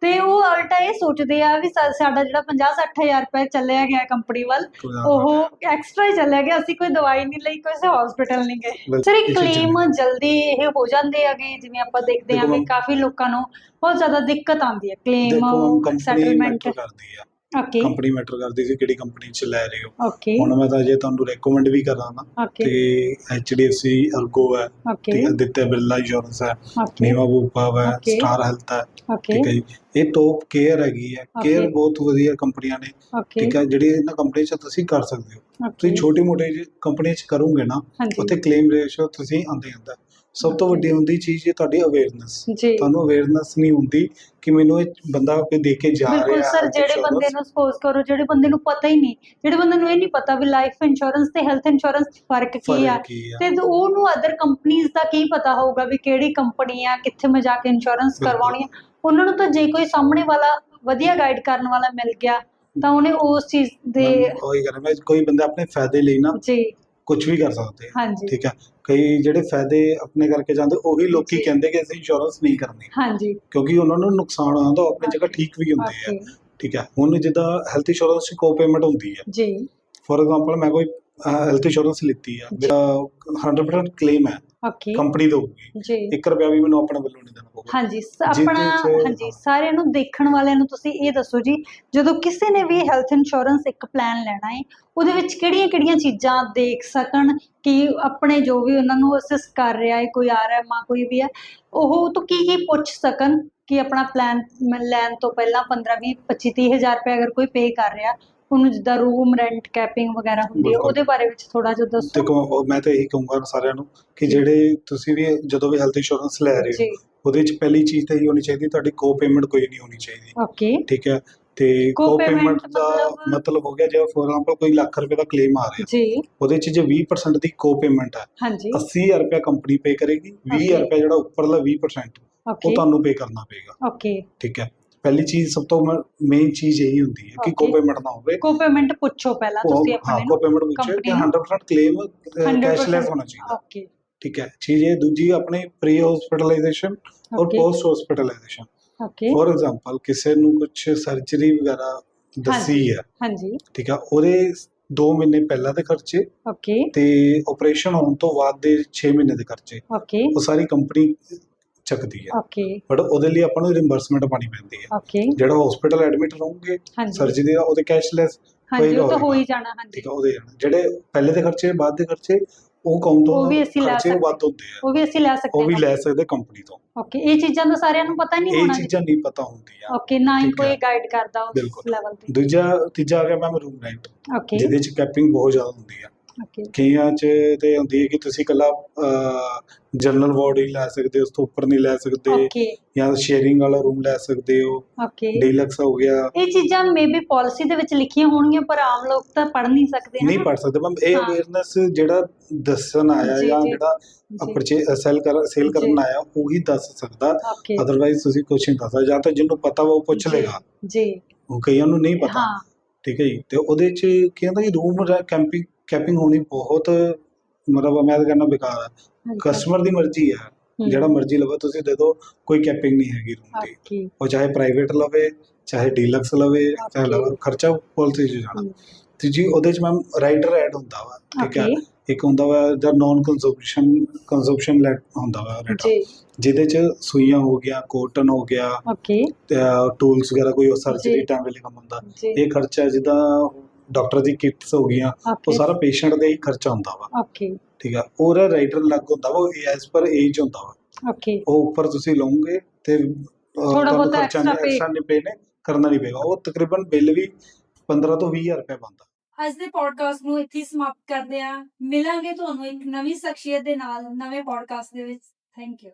Speaker 1: ਤੇ ਉਹ ਉਲਟਾ ਇਹ ਸੋਚਦੇ ਆ ਵੀ ਸਾਡਾ ਜਿਹੜਾ 50-60000 ਰੁਪਏ ਚੱਲਿਆ ਗਿਆ ਕੰਪਨੀ ਵੱਲ ਉਹ ਐਕਸਟਰਾ ਹੀ ਚੱਲਿਆ ਗਿਆ ਅਸੀਂ ਕੋਈ ਦਵਾਈ ਨਹੀਂ ਲਈ ਕਿਸੇ ਹਸਪੀਟਲ ਨਹੀਂ ਗਏ। ਸਰ
Speaker 2: ਇਹ
Speaker 1: ਕਲੇਮ ਜਲਦੀ ਇਹ ਹੋ ਜਾਂਦੇ ਹੈਗੇ ਜਿਵੇਂ ਆਪਾਂ ਦੇਖਦੇ ਕਿ
Speaker 2: ਮੈਮ-
Speaker 1: ਕਾਫੀ ਲੋਕਾਂ ਨੂੰ ਬਹੁਤ ਜ਼ਿਆਦਾ ਦਿੱਕਤ ਆਉਂਦੀ ਹੈ?
Speaker 2: ਦੇਖੋ
Speaker 1: ਕਲੇਮ
Speaker 2: ਕੰਪਨੀ
Speaker 1: ਸੈਟਲਮੈਂਟ
Speaker 2: ਮੈਟਰ ਕਰਦੀ ਆ।
Speaker 1: ਓਕੇ
Speaker 2: ਕੰਪਨੀ ਮੈਟਰ ਕਰਦੀ ਸੀ ਕਿਹੜੀ ਕੰਪਨੀ ਚ ਲੈ ਰਹੇ ਹੋ।
Speaker 1: ਓਕੇ
Speaker 2: ਹੁਣ ਮੈਂ ਤਾਂ ਜੇ ਤੁਹਾਨੂੰ ਰეკਮੈਂਡ ਵੀ ਕਰਾਂ ਨਾ
Speaker 1: ਓਕੇ
Speaker 2: ਤੇ HDFC ਅਰਗੋ ਹੈ
Speaker 1: ਓਕੇ
Speaker 2: ਠੀਕ ਹੈ ਦਿੱਤੇ ਬਿਰਲਾ ਇੰਸ਼ੋਰੈਂਸ ਹੈ
Speaker 1: ਓਕੇ
Speaker 2: ਨੀਵਾ ਬੂਪਾ ਹੈ
Speaker 1: Okay.
Speaker 2: ਸਟਾਰ ਹੈਲਥ ਹੈ
Speaker 1: ਓਕੇ
Speaker 2: ਠੀਕ ਹੈ ਜੀ। ਇਹ ਟੌਪ ਕੇਅਰ ਹੈਗੀ ਹੈ।
Speaker 1: Okay.
Speaker 2: ਕੇਅਰ ਬਹੁਤ ਵਧੀਆ ਕੰਪਨੀਆਂ ਨੇ
Speaker 1: ਓਕੇ
Speaker 2: ਠੀਕ ਹੈ ਜਿਹੜੀ ਇਹਨਾਂ ਕੰਪਨੀ ਚ ਤੁਸੀਂ ਕਰ ਸਕਦੇ ਹੋ। ਤੁਸੀਂ ਛੋਟੀ ਮੋਟੀ ਕੰਪਨੀ ਚ ਕਰੋਗੇ ਨਾ
Speaker 1: ਹਾਂਜੀ।
Speaker 2: ਉੱਥੇ ਕਲੇਮ ਰੇਸ਼ੋ ਤੁਸੀਂ ਆਂਦੇ ਹੁੰਦਾ ਸਭ ਤੋਂ ਵੱਡੀ ਹੁੰਦੀ ਚੀਜ਼ ਇਹ ਤੁਹਾਡੀ ਅਵੇਅਰਨੈਸ
Speaker 1: ਜੀ।
Speaker 2: ਤੁਹਾਨੂੰ ਅਵੇਅਰਨੈਸ ਨਹੀਂ ਹੁੰਦੀ ਕਿ ਮੈਨੂੰ ਇਹ ਬੰਦਾ ਕੋਈ ਦੇ ਕੇ ਜਾ ਰਿਹਾ
Speaker 1: ਬਿਲਕੁਲ ਸਰ
Speaker 2: health
Speaker 1: ਜਿਹੜੇ
Speaker 2: insurance,
Speaker 1: ਬੰਦੇ ਨੂੰ ਸਪੋਜ਼ ਕਰੋ ਜਿਹੜੇ ਬੰਦੇ ਨੂੰ ਪਤਾ ਹੀ ਨਹੀਂ ਜਿਹੜੇ ਬੰਦੇ ਨੂੰ ਇਹ ਨਹੀਂ ਪਤਾ ਵੀ ਲਾਈਫ ਇੰਸ਼ੋਰੈਂਸ ਤੇ ਹੈਲਥ ਇੰਸ਼ੋਰੈਂਸ ਚ ਫ਼ਰਕ ਕੀ ਆ।
Speaker 2: ਫ਼ਰਕ ਕੀ ਆ।
Speaker 1: ਤੇ ਉਹਨੂੰ ਅਦਰ ਕੰਪਨੀਆਂ ਦਾ ਕੀ ਪਤਾ ਹੋਊਗਾ ਵੀ ਕਿਹੜੀ ਕੰਪਨੀ ਆ ਕਿੱਥੇ ਮੈਂ ਜਾ ਕੇ ਇੰਸ਼ੋਰੈਂਸ
Speaker 2: ਬਿਲਕੁਲ।
Speaker 1: ਕਰਵਾਉਣੀ ਆ। ਉਹਨਾਂ ਨੂੰ ਤਾਂ ਜੇ ਕੋਈ ਸਾਹਮਣੇ ਵਾਲਾ ਵਧੀਆ ਗਾਈਡ ਕਰਨ ਵਾਲਾ ਮਿਲ ਗਿਆ ਤਾਂ ਉਹਨੇ ਉਸ ਚੀਜ਼ ਦੇ
Speaker 2: ਮੈਂ ਉਹੀ ਕਰ ਮੈਂ ਕੋਈ ਬੰਦਾ ਆਪਣੇ ਫਾਇਦੇ ਲਈ ਨਾ
Speaker 1: ਜੀ।
Speaker 2: ਕੁਝ ਵੀ ਕਰ ਸਕਦੇ
Speaker 1: ਹਾਂਜੀ।
Speaker 2: ਠੀਕ ਹੈ ਕਈ ਜਿਹੜੇ ਫਾਇਦੇ ਆਪਣੇ ਕਰਕੇ ਜਾਂਦੇ ਉਹੀ ਲੋਕੀ
Speaker 1: ਜੀ।
Speaker 2: ਕਹਿੰਦੇ ਕਿ ਅਸੀਂ ਇੰਸ਼ੋਰੈਂਸ ਨਹੀਂ ਕਰਨੀ।
Speaker 1: ਹਾਂਜੀ।
Speaker 2: ਕਿਉਂਕਿ ਉਹਨਾਂ ਨੂੰ ਨੁਕਸਾਨ ਆਉਂਦਾ ਉਹ ਆਪਣੀ ਜਗ੍ਹਾ ਠੀਕ ਵੀ ਹੁੰਦੇ ਆ। ਠੀਕ ਹੈ ਹੁਣ ਜਿੱਦਾਂ ਹੈਲਥ ਇੰਸ਼ੋਰੈਂਸ ਚ ਕੋ ਪੇਮੈਂਟ ਹੁੰਦੀ ਹੈ
Speaker 1: ਜੀ।
Speaker 2: ਫੋਰ ਐਗਜ਼ਾਮਪਲ ਮੈਂ ਕੋਈ ਹੈਲਥ ਇੰਸ਼ੋਰੈਂਸ ਲਿੱਤੀ ਆ। ਮੇਰਾ 100% ਕਲੇਮ ਹੈ।
Speaker 1: ਓਕੇ
Speaker 2: ਕੰਪਨੀ ਦਊਗੀ
Speaker 1: ਜੀ।
Speaker 2: 1 ਰੁਪਿਆ ਵੀ ਮੈਨੂੰ ਆਪਣੇ ਵੱਲੋਂ ਨਹੀਂ ਦੇਣਾ ਪਊਗਾ।
Speaker 1: ਹਾਂਜੀ ਸ- ਆਪਣਾ ਹਾਂਜੀ ਸਾਰਿਆਂ ਨੂੰ ਦੇਖਣ ਵਾਲਿਆਂ ਨੂੰ ਤੁਸੀਂ ਇਹ ਦੱਸੋ ਜੀ ਜਦੋਂ ਕਿਸੇ ਨੇ ਵੀ ਹੈਲਥ ਇੰਸ਼ੋਰੈਂਸ ਇੱਕ ਪਲਾਨ ਲੈਣਾ ਹੈ ਉਹਦੇ ਵਿੱਚ ਕਿਹੜੀਆਂ-ਕਿਹੜੀਆਂ ਚੀਜ਼ਾਂ ਦੇਖ ਸਕਣ ਕਿ ਆਪਣੇ ਜੋ ਵੀ ਉਹਨਾਂ ਨੂੰ ਅਸਿਸਟ ਕਰ ਰਿਹਾ ਹੈ ਕੋਈ ਆ ਰਿਹਾ ਮਾ ਕੋਈ ਵੀ ਹੈ ਉਹ ਤੋਂ ਕੀ ਕੀ ਪੁੱਛ ਸਕਣ ਕਿ ਆਪਣਾ ਪਲਾਨ ਲੈਣ ਤੋਂ ਪਹਿਲਾਂ 15 20 25 30 ਹਜ਼ਾਰ ਰੁਪਏ ਅਗਰ ਕੋਈ ਪੇ ਕਰ ਰਿਹਾ ਉਹਨੂੰ ਜਿੱਦਾਂ ਰੂਮ ਰੈਂਟ ਕੈਪਿੰਗ ਵਗੈਰਾ ਹੁੰਦੀ ਹੈ
Speaker 2: ਬਿਲਕੁਲ।
Speaker 1: ਉਹਦੇ ਬਾਰੇ ਵਿੱਚ ਥੋੜਾ ਜਿਹਾ ਦੱਸੋ।
Speaker 2: ਦੇਖੋ ਉਹ ਮੈਂ ਤਾਂ ਇਹੀ ਕਹੂੰਗਾ ਸਾਰਿਆਂ ਨੂੰ ਕਿ ਜਿਹੜੇ ਤੁਸੀਂ ਵੀ ਜਦੋਂ ਵੀ ਹੈਲਥ ਇੰਸ਼ੋਰੈਂਸ ਲੈ ਰਹੇ ਹੋ
Speaker 1: ਜੀ।
Speaker 2: ਉਹਦੇ ਵਿੱਚ ਪਹਿਲੀ ਚੀਜ਼ ਤਾਂ ਇਹ ਹੋਣੀ ਚਾਹੀਦੀ ਤੁਹਾਡੀ ਕੋ ਪੇਮੈਂਟ ਕੋਈ ਨਹੀਂ ਹੋਣੀ ਚਾਹੀਦੀ।
Speaker 1: ਓਕੇ।
Speaker 2: ਠੀਕ ਹੈ? ਤੇ ਕੋ
Speaker 1: Co-payment
Speaker 2: ਪੇਮੈਂਟ ਦਾ
Speaker 1: ਮਤਲਬ?
Speaker 2: ਮਤਲਬ ਹੋ ਗਿਆ ਜੇ ਫੋਰ ਐਗਜ਼ਾਮਪਲ ਕੋਈ ਲੱਖ ਰੁਪਏ ਦਾ ਕਲੇਮ ਆ ਰਿਹਾ
Speaker 1: ਜੀ।
Speaker 2: ਉਹਦੇ 'ਚ ਜੇ 20% ਦੀ ਕੋ ਪੇਮੈਂਟ ਹੈ
Speaker 1: ਹਾਂਜੀ
Speaker 2: 80000 ਰੁਪਏ ਕੰਪਨੀ ਪੇ ਕਰੇਗੀ 20000
Speaker 1: Okay.
Speaker 2: ਰੁਪਏ ਜਿਹੜਾ ਉੱਪਰਲਾ 20%
Speaker 1: ਓਕੇ
Speaker 2: ਉਹ ਤੁਹਾਨੂੰ ਪੇ ਕਰਨਾ ਪਏਗਾ।
Speaker 1: ਓਕੇ।
Speaker 2: ਠੀਕ ਹੈ? ਪਹਿਲੀ ਚੀਜ਼ ਸਭ ਤੋਂ ਮੇਨ ਚੀਜ਼ ਇਹੀ ਹੁੰਦੀ ਹੈ ਕਿ
Speaker 1: Okay.
Speaker 2: ਕੋ ਪੇਮੈਂਟ ਨਾ ਹੋਵੇ।
Speaker 1: ਕੋ ਪੇਮੈਂਟ ਪੁੱਛੋ ਪਹਿਲਾਂ ਤੁਸੀਂ
Speaker 2: ਹਾਂ
Speaker 1: ਆਪਣੇ
Speaker 2: ਕੋ
Speaker 1: ਨੂੰ
Speaker 2: ਪੇਮੈਂਟ ਪੁੱਛੇ ਕਿ
Speaker 1: company ਨੂੰ।
Speaker 2: 100% ਕਲੇਮ
Speaker 1: 100%
Speaker 2: ਕੈਸ਼ਲੈਸ ਹੋਣਾ ਚਾਹੀਦਾ।
Speaker 1: ਓਕੇ
Speaker 2: ਠੀਕ ਹੈ ਚੀਜ਼ ਇਹ ਦੂਜੀ ਆਪਣੀ ਪ੍ਰੀ ਹਸਪੀਟਲਾਈਜੇਸ਼ਨ ਔਰ. Post hospitalisation
Speaker 1: okay
Speaker 2: for example ਕਿਸੇ ਨੂੰ ਕੁਝ ਸਰਜਰੀ ਵਗੈਰਾ ਦੱਸੀ ਹੈ।
Speaker 1: ਹਾਂਜੀ।
Speaker 2: ਠੀਕ ਆ ਉਹਦੇ 2 ਮਹੀਨੇ ਪਹਿਲਾਂ ਦੇ ਖਰਚੇ
Speaker 1: ਓਕੇ
Speaker 2: ਤੇ ਆਪਰੇਸ਼ਨ ਹੋਣ ਤੋਂ ਬਾਅਦ ਦੇ 6 ਮਹੀਨੇ ਦੇ ਖਰਚੇ।
Speaker 1: ਓਕੇ
Speaker 2: ਉਹ ਸਾਰੀ ਕੰਪਨੀ ਚੱਕਦੀ ਹੈ
Speaker 1: ਓਕੇ
Speaker 2: ਬਟ ਉਹਦੇ ਲਈ ਆਪਾਂ ਨੂੰ ਰਿੰਬਰਸਮੈਂਟ ਪਾਣੀ ਪੈਂਦੀ ਹੈ
Speaker 1: ਓਕੇ
Speaker 2: ਜਿਹੜਾ ਹਸਪੀਟਲ ਐਡਮਿਟ ਰਹੋਗੇ
Speaker 1: ਹਾਂਜੀ।
Speaker 2: ਸਰਜਰੀ ਦਾ ਉਹਦੇ ਕੈਸ਼ਲੈਸ
Speaker 1: ਹਾਂਜੀ ਉਹ ਤਾਂ। ਹੋ ਹੀ ਜਾਣਾ ਹਾਂਜੀ।
Speaker 2: ਠੀਕ ਆ ਉਹਦੇ। ਜਿਹੜੇ ਪਹਿਲੇ ਦੇ ਖਰਚੇ ਬਾਅਦ ਦੇ ਖਰਚੇ ਉਹ ਕਾਊਂਟ
Speaker 1: ਉਹ ਵੀ ਅਸੀਂ ਲੈ
Speaker 2: ਖਰਚੇ
Speaker 1: ਸਕਦੇ।
Speaker 2: ਵੱਧ ਹੁੰਦੇ ਆ।
Speaker 1: ਉਹ ਵੀ ਅਸੀਂ ਲੈ ਸਕਦੇ
Speaker 2: ਉਹ ਵੀ
Speaker 1: ਹਾਂ।
Speaker 2: ਲੈ ਸਕਦੇ ਕੰਪਨੀ ਤੋਂ।
Speaker 1: ਓਕੇ ਇਹ ਚੀਜ਼ਾਂ ਦਾ ਸਾਰਿਆਂ ਨੂੰ ਪਤਾ ਨਹੀਂ
Speaker 2: ਇਹ
Speaker 1: ਹੋਣਾ
Speaker 2: ਚੀਜ਼ਾਂ ਨਹੀਂ ਪਤਾ ਹੁੰਦੀਆਂ।
Speaker 1: ਓਕੇ ਨਾ ਹੀ
Speaker 2: ਠੀਕ
Speaker 1: ਕੋਈ
Speaker 2: ਹੈ।
Speaker 1: ਗਾਈਡ ਕਰਦਾ ਉਸ
Speaker 2: ਬਿਲਕੁਲ।
Speaker 1: ਲੈਵਲ ਤੇ।
Speaker 2: ਦੂਜਾ ਤੀਜਾ ਆ ਗਿਆ ਮੈਮ ਰੂਮ ਰੈਂਟ
Speaker 1: ਓਕੇ
Speaker 2: ਜਿਹਦੇ ਚ ਕੈਪਿੰਗ ਬਹੁਤ ਜ਼ਿਆਦਾ ਹੁੰਦੀ ਆ। ਕਈਆਂ ਚ ਤੇ ਹੁੰਦੀ ਹੈ ਕਿ ਤੁਸੀਂ ਇਕੱਲਾ ਜਨਰਲ ਵਾਰਡ ਹੀ ਲੈ ਸਕਦੇ ਹੋ ਉਸ ਤੋਂ ਉੱਪਰ ਨਹੀਂ ਲੈ ਸਕਦੇ।
Speaker 1: ਓਕੇ
Speaker 2: ਜਾਂ ਸ਼ੇਅਰਿੰਗ ਵਾਲਾ ਰੂਮ ਲੈ ਸਕਦੇ ਹੋ।
Speaker 1: ਓਕੇ
Speaker 2: ਡੀਲਕਸ ਹੋ ਗਿਆ।
Speaker 1: ਇਹ ਚੀਜ਼ਾਂ ਮੇਬੀ ਪਾਲਿਸੀ ਦੇ ਵਿੱਚ ਲਿਖੀਆਂ ਹੋਣਗੀਆਂ ਪਰ ਆਮ ਲੋਕ ਤਾਂ ਪੜ੍ਹ ਨਹੀਂ ਸਕਦੇ
Speaker 2: ਨਹੀਂ? ਪੜ ਸਕਦੇ ਮੈਮ ਇਹ
Speaker 1: ਹਾਂ।
Speaker 2: ਅਵੇਅਰਨੈਸ ਜਿਹੜਾ ਦੱਸਣ ਆਇਆ
Speaker 1: ਜੀ,
Speaker 2: ਜਾਂ
Speaker 1: ਜੀ।
Speaker 2: ਜਿਹੜਾ ਪਰਚੇ ਸੈਲ ਕਰ ਸੇਲ ਕਰਨ
Speaker 1: ਜੀ।
Speaker 2: ਆਇਆ ਉਹੀ ਦੱਸ ਸਕਦਾ।
Speaker 1: ਓਕੇ
Speaker 2: ਅਦਰਵਾਈਜ਼ ਤੁਸੀਂ ਕੁਝ ਨਹੀਂ ਦੱਸ ਸਕਦੇ ਜਾਂ ਤਾਂ ਜਿਹਨੂੰ ਪਤਾ ਵਾ ਉਹ ਪੁੱਛ
Speaker 1: ਜੀ,
Speaker 2: ਲੇਗਾ
Speaker 1: ਜੀ।
Speaker 2: ਉਹ ਕਈਆਂ ਨੂੰ ਨਹੀਂ ਪਤਾ।
Speaker 1: ਹਾਂ।
Speaker 2: ਠੀਕ ਹੈ ਜੀ? ਤੇ ਉਹਦੇ ਚ ਕੀ ਹੁੰਦਾ ਜੀ ਰੂਮ ਕੈਂਪਿੰਗ ਕੈਪਿੰਗ ਹੋਣੀ ਬਹੁਤ ਮਤਲਬ ਮੈਂ ਤਾਂ ਕਹਿੰਦਾ ਬੇਕਾਰ ਹੈ। ਕਸਟਮਰ ਦੀ ਮਰਜ਼ੀ ਹੈ। ਜਿਹੜਾ ਮਰਜ਼ੀ ਲਵੇ ਤੁਸੀਂ ਦੇ ਦਿਓ ਕੋਈ ਕੈਪਿੰਗ ਨਹੀਂ ਹੈਗੀ ਰੂਮ ਦੀ। ਉਹ ਚਾਹੇ ਪ੍ਰਾਈਵੇਟ ਲਵੇ ਚਾਹੇ ਡੀਲਕਸ ਲਵੇ ਚਾਹੇ. ਲਵੇ ਖਰਚਾ ਪਾਲਿਸੀ 'ਚ ਜਾਣਾ। ਤੇ ਜੀ ਉਹਦੇ ਚ ਮੈਮ ਰਾਈਡਰ ਐਡ ਹੁੰਦਾ ਵਾ ਠੀਕ ਹੈ ਇੱਕ ਹੁੰਦਾ ਵਾ ਜਾਂ ਨਾਨ ਕੰਜ਼ੰਪਸ਼ਨ ਕੰਜ਼ੰਪਸ਼ਨ ਲੈਟ ਹੁੰਦਾ ਵਾ
Speaker 1: ਜੀ।
Speaker 2: ਜਿਹਦੇ ਚ ਸੂਈਆਂ ਹੋ ਗਿਆ ਕੋਟਨ ਹੋ ਗਿਆ
Speaker 1: ਓਕੇ
Speaker 2: ਟੂਲਸ ਵਗੈਰਾ ਕੋਈ ਸਰਜਰੀ। ਟਾਈਮ ਵੇਲੇ ਕੰਮ ਹੁੰਦਾ। ਇਹ ਖਰਚਾ ਜਿੱਦਾਂ ਡਾਕਟਰ ਦੀ ਕਿਟਸ ਹੋ ਗਈਆਂ ਉਹ ਸਾਰਾ ਪੇਸ਼ੈਂਟ ਦਾ ਹੀ ਖਰਚਾ ਹੁੰਦਾ ਵਾ।
Speaker 1: ਓਕੇ
Speaker 2: ਠੀਕ ਆ? ਉਹਦਾ ਰਾਈਡਰ ਲੱਗ ਹੁੰਦਾ ਵਾ ਉਹ ਐਸ ਪਰ ਏਜ ਹੁੰਦਾ ਵਾ।
Speaker 1: ਓਕੇ
Speaker 2: ਉਹ ਉੱਪਰ ਤੁਸੀਂ ਲਓਗੇ ਤੇ ਤੁਹਾਨੂੰ
Speaker 1: ਬਹੁਤਾ
Speaker 2: ਐਕਸਟਰਾ ਨਹੀਂ ਪੇ ਨੇ ਕਰਨਾ ਨਹੀਂ ਪਏਗਾ। ਉਹ ਤਕਰੀਬਨ ਬਿੱਲ ਵੀ 15 ਤੋਂ 20000 ਰੁਪਏ ਬਣਦਾ।
Speaker 3: ਅੱਜ ਦੇ ਪੋਡਕਾਸਟ ਨੂੰ ਇੱਥੇ ਹੀ ਸਮਾਪਤ ਕਰਦੇ ਹਾਂ। ਮਿਲਾਂਗੇ ਤੁਹਾਨੂੰ ਇੱਕ ਨਵੀਂ ਸ਼ਖਸੀਅਤ ਦੇ ਨਾਲ ਨਵੇਂ ਪੋਡਕਾਸਟ ਦੇ ਵਿੱਚ। Thank you